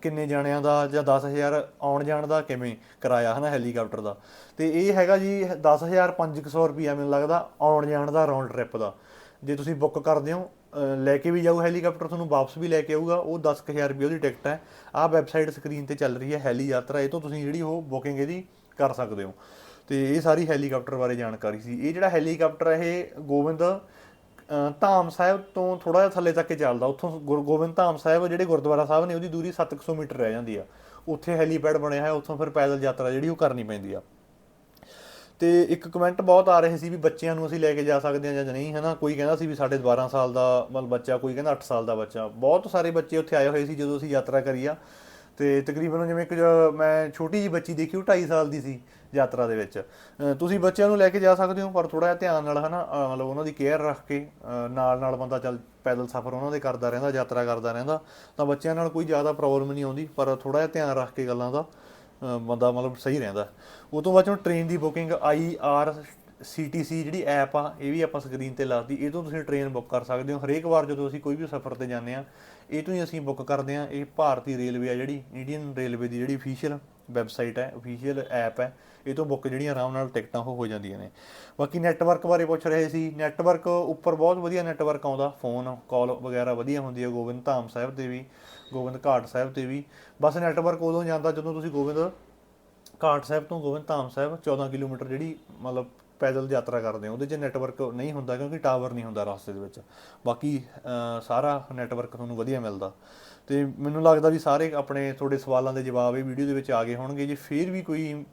Speaker 1: ਕਿੰਨੇ ਜਾਣਿਆਂ ਦਾ ਜਾਂ 10000 ਆਉਣ ਜਾਣ ਦਾ ਕਿਵੇਂ ਕਿਰਾਇਆ, ਹਨਾ ਹੈਲੀਕਾਪਟਰ ਦਾ। ਤੇ ਇਹ ਹੈਗਾ ਜੀ 10500 ਰੁਪਿਆ ਮੈਨੂੰ ਲੱਗਦਾ ਆਉਣ ਜਾਣ ਦਾ ਰਾਉਂਡ ਟ੍ਰਿਪ ਦਾ। ਜੇ ਤੁਸੀਂ ਬੁੱਕ ਕਰਦੇ ਹੋ ਲੈ ਕੇ ਵੀ ਜਾਊ ਹੈਲੀਕਾਪਟਰ ਤੁਹਾਨੂੰ ਵਾਪਸ ਵੀ ਲੈ ਕੇ ਆਊਗਾ, ਉਹ 10000 ਰੁਪਏ ਉਹਦੀ ਟਿਕਟ ਹੈ। ਆਹ ਵੈਬਸਾਈਟ ਸਕਰੀਨ ਤੇ ਚੱਲ ਰਹੀ ਹੈ ਹੈਲੀ ਯਾਤਰਾ, ਇਹ ਤੋਂ ਤੁਸੀਂ ਜਿਹੜੀ ਉਹ ਬੁਕਿੰਗ ਇਹਦੀ ਕਰ ਸਕਦੇ ਹੋ। ਤੇ ਇਹ ਸਾਰੀ ਹੈਲੀਕਾਪਟਰ ਬਾਰੇ ਜਾਣਕਾਰੀ ਸੀ। ਇਹ ਜਿਹੜਾ ਹੈਲੀਕਾਪਟਰ ਹੈ, ਇਹ ਗੋਬਿੰਦ ਧਾਮ ਸਾਹਿਬ ਤੋਂ ਥੋੜਾ ਜਿਹਾ ਥੱਲੇ ਤੱਕ ਹੀ ਚੱਲਦਾ। ਉੱਥੋਂ ਗੁਰ, ਗੋਬਿੰਦ ਧਾਮ ਸਾਹਿਬ, ਜਿਹੜੇ ਗੁਰਦੁਆਰਾ ਸਾਹਿਬ ਨੇ, ਉਹਦੀ ਦੂਰੀ 700 ਮੀਟਰ ਰਹਿ ਜਾਂਦੀ ਆ। ਉੱਥੇ ਹੈਲੀਪੈਡ ਬਣਿਆ ਹੈ ਉੱਥੋਂ ਫਿਰ ਪੈਦਲ ਯਾਤਰਾ ਜਿਹੜੀ ਉਹ ਕਰਨੀ ਪੈਂਦੀ ਆ। ਤੇ ਇੱਕ ਕਮੈਂਟ ਬਹੁਤ ਆ ਰਹੇ ਸੀ ਵੀ ਬੱਚਿਆਂ ਨੂੰ ਅਸੀਂ ਲੈ ਕੇ ਜਾ ਸਕਦੇ ਹਾਂ ਜਾਂ ਨਹੀਂ, ਹਨਾ? ਕੋਈ ਕਹਿੰਦਾ ਸੀ ਵੀ ਸਾਡੇ 12 ਸਾਲ ਦਾ ਮਤਲਬ ਬੱਚਾ, ਕੋਈ ਕਹਿੰਦਾ 8 ਸਾਲ ਦਾ ਬੱਚਾ। ਬਹੁਤ ਸਾਰੇ ਬੱਚੇ ਉੱਥੇ ਆਏ ਹੋਏ ਸੀ ਜਦੋਂ ਅਸੀਂ ਯਾਤਰਾ ਕਰੀ ਆ। ਤੇ ਤਕਰੀਬਨ ਜਿਵੇਂ ਇੱਕ ਮੈਂ ਛੋਟੀ ਜੀ ਬੱਚੀ ਦੇਖੀ, ਉਹ 2.5 ਸਾਲ ਦੀ ਸੀ। ਯਾਤਰਾ ਦੇ ਵਿੱਚ। ਤੁਸੀਂ ਬੱਚਿਆਂ ਨੂੰ ਲੈ ਕੇ ਜਾ ਸਕਦੇ ਹੋ ਪਰ ਥੋੜਾ ਜਿਹਾ ਧਿਆਨ ਨਾਲ ਹਨਾ ਅ, ਮਤਲਬ ਉਹਨਾਂ ਦੀ ਕੇਅਰ ਰੱਖ ਕੇ ਨਾਲ ਨਾਲ ਬੰਦਾ ਚੱਲ ਪੈਦਲ ਸਫ਼ਰ ਉਹਨਾਂ ਦੇ ਕਰਦਾ ਰਹਿੰਦਾ ਯਾਤਰਾ ਕਰਦਾ ਰਹਿੰਦਾ ਤਾਂ ਬੱਚਿਆਂ ਨਾਲ ਕੋਈ ਜ਼ਿਆਦਾ ਪ੍ਰੋਬਲਮ ਨਹੀਂ ਆਉਂਦੀ ਪਰ ਥੋੜਾ ਜਿਹਾ ਧਿਆਨ ਰੱਖ ਕੇ ਗੱਲਾਂ ਦਾ ਬੰਦਾ ਮਤਲਬ ਸਹੀ ਰਹਿੰਦਾ। ਉਹ ਤੋਂ ਬਾਅਦ ਚੋਂ ਟ੍ਰੇਨ ਦੀ ਬੁਕਿੰਗ ਆਈ ਆਰ ਸੀਟੀਸੀ ਜਿਹੜੀ ਐਪ ਆ ਇਹ ਵੀ ਆਪਾਂ ਸਕਰੀਨ ਤੇ ਲਾਤੀ ਇਹ ਤੋਂ ਤੁਸੀਂ ਟ੍ਰੇਨ ਬੁੱਕ ਕਰ ਸਕਦੇ ਹੋ। ਹਰੇਕ ਵਾਰ ਜਦੋਂ ਅਸੀਂ ਕੋਈ ਵੀ ਸਫ਼ਰ ਤੇ ਜਾਂਦੇ ਆ ਇਹ ਤੋਂ ਹੀ ਅਸੀਂ ਬੁੱਕ ਕਰਦੇ ਆ ਇਹ ਭਾਰਤੀ ਰੇਲਵੇ ਆ ਜਿਹੜੀ ਇੰਡੀਅਨ ਰੇਲਵੇ ਦੀ ਜਿਹੜੀ ਅਫੀਸ਼ੀਅਲ ਵੈਬਸਾਈਟ ਹੈ ਅਫੀਸ਼ੀਅਲ ਐਪ ਹੈ, ਇਹ ਤੋਂ ਬੁੱਕ ਜਿਹੜੀਆਂ ਆਰਾਮ ਨਾਲ ਟਿਕਟਾਂ ਉਹ ਹੋ ਜਾਂਦੀਆਂ ਨੇ। ਬਾਕੀ ਨੈਟਵਰਕ ਬਾਰੇ ਪੁੱਛ ਰਹੇ ਸੀ ਨੈਟਵਰਕ ਉੱਪਰ ਬਹੁਤ ਵਧੀਆ ਨੈਟਵਰਕ ਆਉਂਦਾ ਫੋਨ ਕਾਲ ਵਗੈਰਾ ਵਧੀਆ ਹੁੰਦੀ ਹੈ, ਗੋਬਿੰਦ ਧਾਮ ਸਾਹਿਬ ਤੇ ਵੀ, ਗੋਬਿੰਦ ਘਾਟ ਸਾਹਿਬ ਤੇ ਵੀ। ਬਸ ਨੈਟਵਰਕ ਉਦੋਂ ਜਾਂਦਾ ਜਦੋਂ ਤੁਸੀਂ ਗੋਬਿੰਦ ਘਾਟ ਸਾਹਿਬ ਤੋਂ ਗੋਬਿੰਦ ਧਾਮ ਸਾਹਿਬ 14 ਕਿਲੋਮੀਟਰ ਜਿਹੜੀ ਮਤਲਬ ਪੈਦਲ ਯਾਤਰਾ ਕਰਦੇ ਹੋ, ਉਹਦੇ 'ਚ ਨੈਟਵਰਕ ਨਹੀਂ ਹੁੰਦਾ ਕਿਉਂਕਿ ਟਾਵਰ ਨਹੀਂ ਹੁੰਦਾ ਰਸਤੇ ਦੇ ਵਿੱਚ। ਬਾਕੀ ਸਾਰਾ ਨੈਟਵਰਕ ਤੁਹਾਨੂੰ ਵਧੀਆ ਮਿਲਦਾ। ਤੇ ਮੈਨੂੰ ਲੱਗਦਾ ਵੀ ਸਾਰੇ ਆਪਣੇ ਤੁਹਾਡੇ ਸਵਾਲਾਂ ਦੇ ਜਵਾਬ ਇਹ ਵੀਡੀਓ ਦੇ ਵਿੱਚ ਆ ਗਏ ਹੋਣਗੇ। ਜੇ ਫਿਰ ਵੀ ਕੋਈ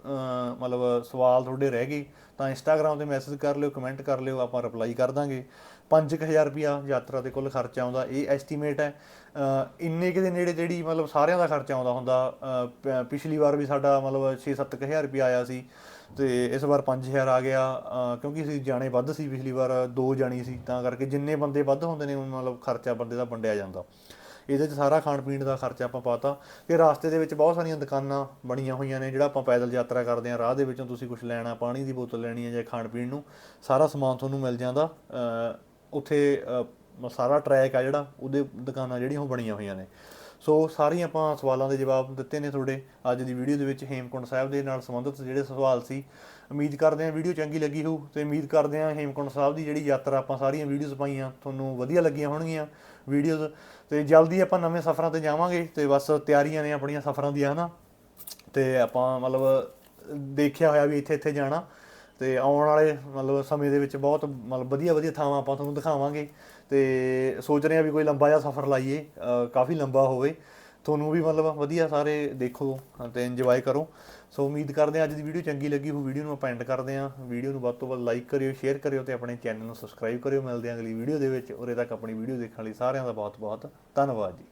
Speaker 1: ਮਤਲਬ ਸਵਾਲ ਤੁਹਾਡੇ ਰਹਿ ਗਏ, ਤਾਂ ਇੰਸਟਾਗ੍ਰam ਤੇ ਮੈਸੇਜ ਕਰ ਲਿਓ ਕਮੈਂਟ ਕਰ ਲਿਓ, ਆਪਾਂ ਰਿਪਲਾਈ ਕਰ ਦਾਂਗੇ। 5000 ਰੁਪਿਆ ਯਾਤਰਾ ਦੇ ਕੁੱਲ ਖਰਚਾ ਆਉਂਦਾ, ਇਹ ਐਸਟੀਮੇਟ ਹੈ। ਇੰਨੇ ਕੁ ਦੇ ਨੇੜੇ ਜਿਹੜੀ ਮਤਲਬ ਸਾਰਿਆਂ ਦਾ ਖਰਚਾ ਆਉਂਦਾ ਹੁੰਦਾ। ਪ- ਪਿਛਲੀ ਵਾਰ ਵੀ ਸਾਡਾ ਮਤਲਬ 6-7000 ਰੁਪਿਆ ਆਇਆ ਸੀ। ਤੇ ਇਸ ਵਾਰ 5000 ਆ ਗਿਆ ਕਿਉਂਕਿ ਅਸੀਂ ਜਾਣੇ ਵੱਧ ਸੀ ਪਿਛਲੀ ਵਾਰ, ਦੋ ਜਾਣੀ ਸੀ, ਤਾਂ ਕਰਕੇ ਜਿੰਨੇ ਬੰਦੇ ਵੱਧ ਹੁੰਦੇ ਨੇ, ਮਤਲਬ ਖਰਚਾ ਬੰਦੇ ਦਾ ਵੰਡਿਆ ਜਾਂਦਾ। ਇਹਦੇ 'ਚ ਸਾਰਾ ਖਾਣ ਪੀਣ ਦਾ ਖਰਚਾ ਆਪਾਂ ਪਾਤਾ ਕਿ ਰਾਸਤੇ ਦੇ ਵਿੱਚ ਬਹੁਤ ਸਾਰੀਆਂ ਦੁਕਾਨਾਂ ਬਣੀਆਂ ਹੋਈਆਂ ਨੇ, ਜਿਹੜਾ ਆਪਾਂ ਪੈਦਲ ਯਾਤਰਾ ਕਰਦੇ ਹਾਂ, ਰਾਹ ਦੇ ਵਿੱਚੋਂ ਤੁਸੀਂ ਕੁਝ ਲੈਣਾ, ਪਾਣੀ ਦੀ ਬੋਤਲ ਲੈਣੀ ਹੈ ਜਾਂ ਖਾਣ ਪੀਣ ਨੂੰ, ਸਾਰਾ ਸਮਾਨ ਤੁਹਾਨੂੰ ਮਿਲ ਜਾਂਦਾ। ਉੱਥੇ ਸਾਰਾ ਟਰੈਕ ਆ ਜਿਹੜਾ, ਉਹਦੇ ਦੁਕਾਨਾਂ ਜਿਹੜੀਆਂ ਉਹ ਬਣੀਆਂ ਹੋਈਆਂ ਨੇ। ਸੋ ਸਾਰੇ ਆਪਾਂ ਸਵਾਲਾਂ ਦੇ ਜਵਾਬ ਦਿੱਤੇ ਨੇ ਤੁਹਾਡੇ ਅੱਜ ਦੀ ਵੀਡੀਓ ਦੇ ਵਿੱਚ ਹੇਮਕੁੰਟ ਸਾਹਿਬ ਦੇ ਨਾਲ ਸੰਬੰਧਿਤ ਜਿਹੜੇ ਸਵਾਲ ਸੀ। ਉਮੀਦ ਕਰਦੇ ਹਾਂ ਵੀਡੀਓ ਚੰਗੀ ਲੱਗੀ ਹੋਊ ਤੇ ਉਮੀਦ ਕਰਦੇ ਹਾਂ ਹੇਮਕੁੰਟ ਸਾਹਿਬ ਦੀ ਜਿਹੜੀ ਯਾਤਰਾ ਆਪਾਂ ਸਾਰੀਆਂ ਵੀਡੀਓਜ਼ ਪਾਈਆਂ ਤੁਹਾਨੂੰ ਵਧੀਆ ਲੱਗੀਆਂ ਹੋਣਗੀਆਂ ਵੀਡੀਓਜ਼। ਤੇ ਜਲਦੀ ਆਪਾਂ ਨਵੇਂ ਸਫ਼ਰਾਂ ਤੇ ਜਾਵਾਂਗੇ ਤੇ ਬਸ ਤਿਆਰੀਆਂ ਨੇ ਆਪਣੀਆਂ ਸਫ਼ਰਾਂ ਦੀਆਂ, ਹਨਾ? ਤੇ ਆਪਾਂ ਮਤਲਬ ਦੇਖਿਆ ਹੋਇਆ ਵੀ ਇੱਥੇ ਇੱਥੇ ਜਾਣਾ ਤੇ ਆਉਣ ਵਾਲੇ ਮਤਲਬ ਸਮੇਂ ਦੇ ਵਿੱਚ ਬਹੁਤ ਮਤਲਬ ਵਧੀਆ ਵਧੀਆ ਥਾਵਾਂ ਆਪਾਂ ਤੁਹਾਨੂੰ ਦਿਖਾਵਾਂਗੇ। ਤੇ ਸੋਚ ਰਹੇ ਆ ਵੀ ਕੋਈ ਲੰਬਾ ਜਿਹਾ ਸਫ਼ਰ ਲਾਈਏ ਕਾਫੀ ਲੰਬਾ ਹੋਵੇ। ਤੁਹਾਨੂੰ ਵੀ ਮਤਲਬ ਵਧੀਆ ਸਾਰੇ ਦੇਖੋ ਤੇ ਇੰਜੋਏ ਕਰੋ। ਸੋ ਉਮੀਦ ਕਰਦੇ ਹਾਂ ਅੱਜ ਦੀ ਵੀਡੀਓ ਚੰਗੀ ਲੱਗੀ ਹੋ ਵੀਡੀਓ ਨੂੰ ਆਪਾਂ ਐਂਡ ਕਰਦੇ ਹਾਂ। ਵੀਡੀਓ ਨੂੰ ਵੱਧ ਤੋਂ ਵੱਧ ਲਾਈਕ ਕਰਿਓ ਸ਼ੇਅਰ ਕਰਿਓ ਤੇ ਆਪਣੇ ਚੈਨਲ ਨੂੰ ਸਬਸਕ੍ਰਾਈਬ ਕਰਿਓ। ਮਿਲਦੇ ਹਾਂ ਅਗਲੀ ਵੀਡੀਓ ਦੇ ਵਿੱਚ। ਉਰੇ ਤੱਕ ਆਪਣੀ ਵੀਡੀਓ ਦੇਖਣ ਲਈ ਸਾਰਿਆਂ ਦਾ ਬਹੁਤ ਬਹੁਤ ਧੰਨਵਾਦ ਜੀ।